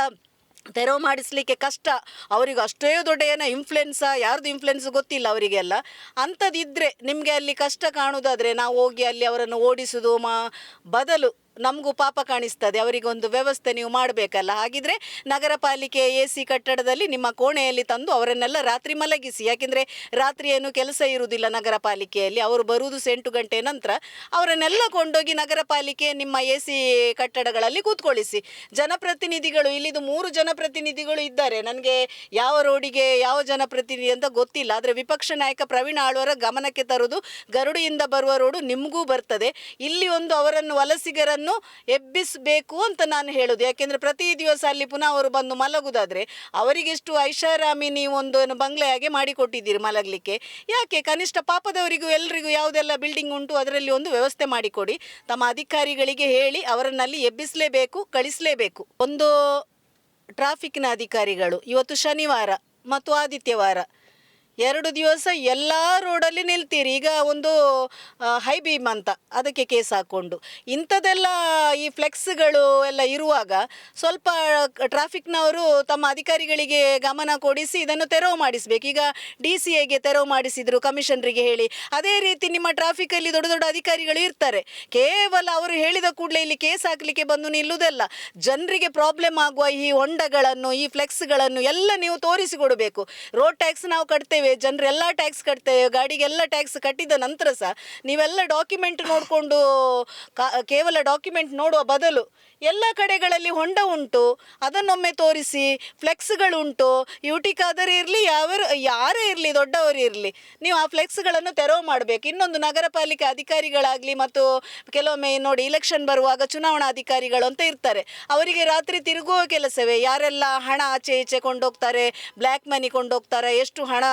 ತೆರವು ಮಾಡಿಸ್ಲಿಕ್ಕೆ ಕಷ್ಟ, ಅವರಿಗೆ ಅಷ್ಟೇ ದೊಡ್ಡ ಏನೋ ಇನ್ಫ್ಲುಯೆನ್ಸ ಯಾರ್ದು ಇನ್ಫ್ಲುಯೆನ್ಸ್ ಗೊತ್ತಿಲ್ಲ ಅವರಿಗೆಲ್ಲ. ಅಂಥದ್ದಿದ್ದರೆ ನಿಮಗೆ ಅಲ್ಲಿ ಕಷ್ಟ ಕಾಣುವುದಾದರೆ ನಾವು ಹೋಗಿ ಅಲ್ಲಿ ಅವರನ್ನು ಓಡಿಸೋದು ಮಾ, ಬದಲು ನಮಗೂ ಪಾಪ ಕಾಣಿಸ್ತದೆ. ಅವರಿಗೆ ಒಂದು ವ್ಯವಸ್ಥೆ ನೀವು ಮಾಡಬೇಕಲ್ಲ. ಹಾಗಿದ್ರೆ ನಗರ ಪಾಲಿಕೆ ಎ ಸಿ ಕಟ್ಟಡದಲ್ಲಿ ನಿಮ್ಮ ಕೋಣೆಯಲ್ಲಿ ತಂದು ಅವರನ್ನೆಲ್ಲ ರಾತ್ರಿ ಮಲಗಿಸಿ. ಯಾಕೆಂದರೆ ರಾತ್ರಿ ಏನು ಕೆಲಸ ಇರುವುದಿಲ್ಲ ನಗರ ಪಾಲಿಕೆಯಲ್ಲಿ ಅವರು ಬರುವುದು ಎಂಟು ಗಂಟೆ ನಂತರ ಅವರನ್ನೆಲ್ಲ ಕೊಂಡೋಗಿ ನಗರ ಪಾಲಿಕೆ ನಿಮ್ಮ ಎ ಸಿ ಕಟ್ಟಡಗಳಲ್ಲಿ ಕೂತ್ಕೊಳ್ಳಿಸಿ ಜನಪ್ರತಿನಿಧಿಗಳು, ಇಲ್ಲಿದು ಮೂರು ಜನಪ್ರತಿನಿಧಿಗಳು ಇದ್ದಾರೆ. ನನಗೆ ಯಾವ ರೋಡಿಗೆ ಯಾವ ಜನಪ್ರತಿನಿಧಿ ಅಂತ ಗೊತ್ತಿಲ್ಲ. ಆದರೆ ವಿಪಕ್ಷ ನಾಯಕ ಪ್ರವೀಣ್ ಆಳ್ವರ ಗಮನಕ್ಕೆ ತರುವುದು ಗರುಡಿಯಿಂದ ಬರುವ ರೋಡು ನಿಮಗೂ ಬರ್ತದೆ. ಇಲ್ಲಿ ಒಂದು ಅವರನ್ನು ವಲಸಿಗರನ್ನು ಎಬ್ಬಿಸಬೇಕು ಅಂತ ನಾನು ಹೇಳೋದು. ಯಾಕೆಂದರೆ ಪ್ರತಿ ದಿವಸ ಅಲ್ಲಿ ಪುನಃ ಅವರು ಬಂದು ಮಲಗುದಾದ್ರೆ ಅವರಿಗೆಷ್ಟು ಐಷಾರಾಮಿ ನೀವು ಒಂದು ಏನು ಬಂಗ್ಲೆ ಹಾಗೆ ಮಾಡಿಕೊಟ್ಟಿದ್ದೀರಿ ಮಲಗಲಿಕ್ಕೆ. ಯಾಕೆ? ಕನಿಷ್ಠ ಪಾಪದವರಿಗೂ ಎಲ್ಲರಿಗೂ ಯಾವುದೆಲ್ಲ ಬಿಲ್ಡಿಂಗ್ ಉಂಟು ಅದರಲ್ಲಿ ಒಂದು ವ್ಯವಸ್ಥೆ ಮಾಡಿಕೊಡಿ. ತಮ್ಮ ಅಧಿಕಾರಿಗಳಿಗೆ ಹೇಳಿ ಅವರನ್ನಲ್ಲಿ ಎಬ್ಬಿಸಲೇಬೇಕು, ಕಳಿಸಲೇಬೇಕು. ಒಂದು ಟ್ರಾಫಿಕ್ನ ಅಧಿಕಾರಿಗಳು ಇವತ್ತು ಶನಿವಾರ ಮತ್ತು ಆದಿತ್ಯವಾರ ಎರಡು ದಿವಸ ಎಲ್ಲ ರೋಡಲ್ಲಿ ನಿಲ್ತೀರಿ. ಈಗ ಒಂದು ಹೈ ಬೀಮ್ ಅಂತ ಅದಕ್ಕೆ ಕೇಸ್ ಹಾಕ್ಕೊಂಡು ಇಂಥದ್ದೆಲ್ಲ ಈ ಫ್ಲೆಕ್ಸ್ಗಳು ಎಲ್ಲ ಇರುವಾಗ ಸ್ವಲ್ಪ ಟ್ರಾಫಿಕ್ನವರು ತಮ್ಮ ಅಧಿಕಾರಿಗಳಿಗೆ ಗಮನ ಕೊಡಿಸಿ ಇದನ್ನು ತೆರವು ಮಾಡಿಸ್ಬೇಕು. ಈಗ ಡಿ ಸಿ ಐಗೆ ತೆರವು ಮಾಡಿಸಿದ್ರು ಕಮಿಷನರಿಗೆ ಹೇಳಿ. ಅದೇ ರೀತಿ ನಿಮ್ಮ ಟ್ರಾಫಿಕಲ್ಲಿ ದೊಡ್ಡ ದೊಡ್ಡ ಅಧಿಕಾರಿಗಳು ಇರ್ತಾರೆ. ಕೇವಲ ಅವರು ಹೇಳಿದ ಕೂಡಲೇ ಇಲ್ಲಿ ಕೇಸ್ ಹಾಕಲಿಕ್ಕೆ ಬಂದು ನಿಲ್ಲುವುದಲ್ಲ. ಜನರಿಗೆ ಪ್ರಾಬ್ಲಮ್ ಆಗುವ ಈ ಹೊಂಡಗಳನ್ನು, ಈ ಫ್ಲೆಕ್ಸ್ಗಳನ್ನು ಎಲ್ಲ ನೀವು ತೋರಿಸಿಕೊಡಬೇಕು. ರೋಡ್ ಟ್ಯಾಕ್ಸ್ ನಾವು ಕಟ್ತೇವೆ. ಜನರೆಲ್ಲ ಟ್ಯಾಕ್ಸ್ ಕಟ್ತೇವೆ, ಗಾಡಿಗೆಲ್ಲ ಟ್ಯಾಕ್ಸ್ ಕಟ್ಟಿದ ನಂತರ ಸಹ ನೀವೆಲ್ಲ ಡಾಕ್ಯುಮೆಂಟ್ ನೋಡಿಕೊಂಡು ಕೇವಲ ಡಾಕ್ಯುಮೆಂಟ್ ನೋಡುವ ಬದಲು ಎಲ್ಲ ಕಡೆಗಳಲ್ಲಿ ಹೊಂಡ ಉಂಟು, ಅದನ್ನೊಮ್ಮೆ ತೋರಿಸಿ, ಫ್ಲೆಕ್ಸ್ಗಳುಂಟು, ಯುಟಿಕಾದರೆ ಇರಲಿ ಯಾವ ಯಾರೇ ಇರಲಿ, ದೊಡ್ಡವರು ಇರಲಿ, ನೀವು ಆ ಫ್ಲೆಕ್ಸ್ಗಳನ್ನು ತೆರವು ಮಾಡಬೇಕು. ಇನ್ನೊಂದು ನಗರ ಪಾಲಿಕೆ ಅಧಿಕಾರಿಗಳಾಗಲಿ ಮತ್ತು ಕೆಲವೊಮ್ಮೆ ನೋಡಿ ಇಲೆಕ್ಷನ್ ಬರುವಾಗ ಚುನಾವಣಾ ಅಧಿಕಾರಿಗಳು ಅಂತ ಇರ್ತಾರೆ. ಅವರಿಗೆ ರಾತ್ರಿ ತಿರುಗುವ ಕೆಲಸವೇ, ಯಾರೆಲ್ಲ ಹಣ ಆಚೆ ಈಚೆ ಕೊಂಡೋಗ್ತಾರೆ ಬ್ಲ್ಯಾಕ್ ಮನಿ ಕೊಂಡೋಗ್ತಾರೆ, ಎಷ್ಟು ಹಣ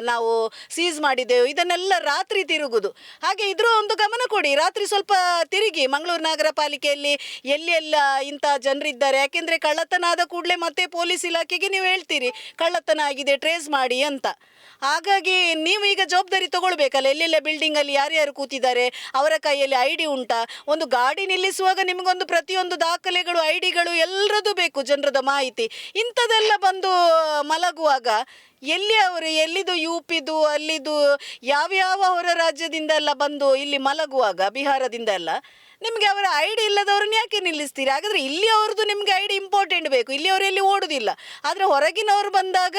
ನಾವು ಸೀಸ್ ಮಾಡಿದ್ದೇವೆ. ಇದನ್ನೆಲ್ಲ ರಾತ್ರಿ ತಿರುಗುದು. ಹಾಗೆ ಇದ್ರ ಒಂದು ಗಮನ ಕೊಡಿ. ರಾತ್ರಿ ಸ್ವಲ್ಪ ತಿರುಗಿ ಮಂಗಳೂರು ನಗರ ಪಾಲಿಕೆಯಲ್ಲಿ ಎಲ್ಲಿ ಎಲ್ಲ ಇಂಥ ಜನರಿದ್ದಾರೆ? ಯಾಕೆಂದರೆ ಕಳ್ಳತನ ಆದ ಕೂಡಲೇ ಮತ್ತೆ ಪೊಲೀಸ್ ಇಲಾಖೆಗೆ ನೀವು ಹೇಳ್ತೀರಿ. ಕಳ್ಳತನ ಆಗಿದೆ ಟ್ರೇಸ್ ಮಾಡಿ ಅಂತ. ಹಾಗಾಗಿ ನೀವು ಈಗ ಜವಾಬ್ದಾರಿ ತಗೊಳ್ಬೇಕಲ್ಲ. ಎಲ್ಲೆಲ್ಲ ಬಿಲ್ಡಿಂಗಲ್ಲಿ ಯಾರ್ಯಾರು ಕೂತಿದ್ದಾರೆ? ಅವರ ಕೈಯಲ್ಲಿ ಐ ಡಿ ಉಂಟಾ? ಒಂದು ಗಾಡಿ ನಿಲ್ಲಿಸುವಾಗ ನಿಮಗೊಂದು ಪ್ರತಿಯೊಂದು ದಾಖಲೆಗಳು ಐ ಡಿಗಳು ಎಲ್ಲರದ್ದು ಬೇಕು, ಜನರದ ಮಾಹಿತಿ. ಇಂಥದ್ದೆಲ್ಲ ಬಂದು ಮಲಗುವಾಗ ಎಲ್ಲಿ ಅವರು, ಎಲ್ಲಿದು ಯು ಪಿದು ಅಲ್ಲಿದು ಯಾವ್ಯಾವ ಹೊರ ರಾಜ್ಯದಿಂದ ಎಲ್ಲ ಬಂದು ಇಲ್ಲಿ ಮಲಗುವಾಗ, ಬಿಹಾರದಿಂದ ಎಲ್ಲ, ನಿಮಗೆ ಅವರ ಐ ಡಿ ಇಲ್ಲದವ್ರನ್ನ ಯಾಕೆ ನಿಲ್ಲಿಸ್ತೀರಿ? ಹಾಗಾದರೆ ಇಲ್ಲಿ ಅವ್ರದ್ದು ನಿಮಗೆ ಐ ಡಿ ಇಂಪಾರ್ಟೆಂಟ್ ಬೇಕು. ಇಲ್ಲಿ ಅವರು ಎಲ್ಲಿ ಓಡುವುದಿಲ್ಲ ಆದರೆ ಹೊರಗಿನವರು ಬಂದಾಗ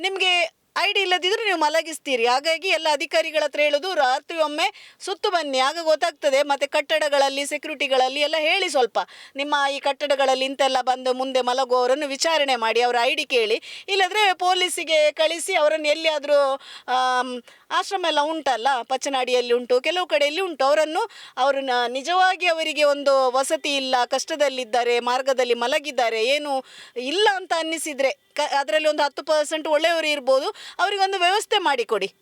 ನಿಮಗೆ ಐ ಡಿ ಇಲ್ಲದಿದ್ದರೆ ನೀವು ಮಲಗಿಸ್ತೀರಿ. ಹಾಗಾಗಿ ಎಲ್ಲ ಅಧಿಕಾರಿಗಳ ಹತ್ರ ಹೇಳೋದು, ರಾತ್ರಿ ಒಮ್ಮೆ ಸುತ್ತು ಬನ್ನಿ. ಆಗ ಗೊತ್ತಾಗ್ತದೆ. ಮತ್ತು ಕಟ್ಟಡಗಳಲ್ಲಿ ಸೆಕ್ಯೂರಿಟಿಗಳಲ್ಲಿ ಎಲ್ಲ ಹೇಳಿ ಸ್ವಲ್ಪ. ನಿಮ್ಮ ಈ ಕಟ್ಟಡಗಳಲ್ಲಿ ಇಂತೆಲ್ಲ ಬಂದು ಮುಂದೆ ಮಲಗುವವರನ್ನು ವಿಚಾರಣೆ ಮಾಡಿ, ಅವರ ಐ ಡಿ ಕೇಳಿ. ಇಲ್ಲದ್ರೆ ಪೊಲೀಸಿಗೆ ಕಳಿಸಿ, ಅವರನ್ನು ಎಲ್ಲಿಯಾದರೂ ಆಶ್ರಮ ಎಲ್ಲ ಉಂಟಲ್ಲ, ಪಚ್ಚನಾಡಿಯಲ್ಲಿ ಉಂಟು, ಕೆಲವು ಕಡೆಯಲ್ಲಿ ಉಂಟು. ಅವರನ್ನು ಅವರನ್ನ ನಿಜವಾಗಿ ಅವರಿಗೆ ಒಂದು ವಸತಿ ಇಲ್ಲ, ಕಷ್ಟದಲ್ಲಿದ್ದಾರೆ, ಮಾರ್ಗದಲ್ಲಿ ಮಲಗಿದ್ದಾರೆ, ಏನು ಇಲ್ಲ ಅಂತ ಅನ್ನಿಸಿದರೆ ಅದರಲ್ಲಿ ಒಂದು ಹತ್ತು ಪರ್ಸೆಂಟ್ ಒಳ್ಳೆಯವರು ಇರ್ಬೋದು, ಅವರಿಗೊಂದು ವ್ಯವಸ್ಥೆ ಮಾಡಿಕೊಡಿ.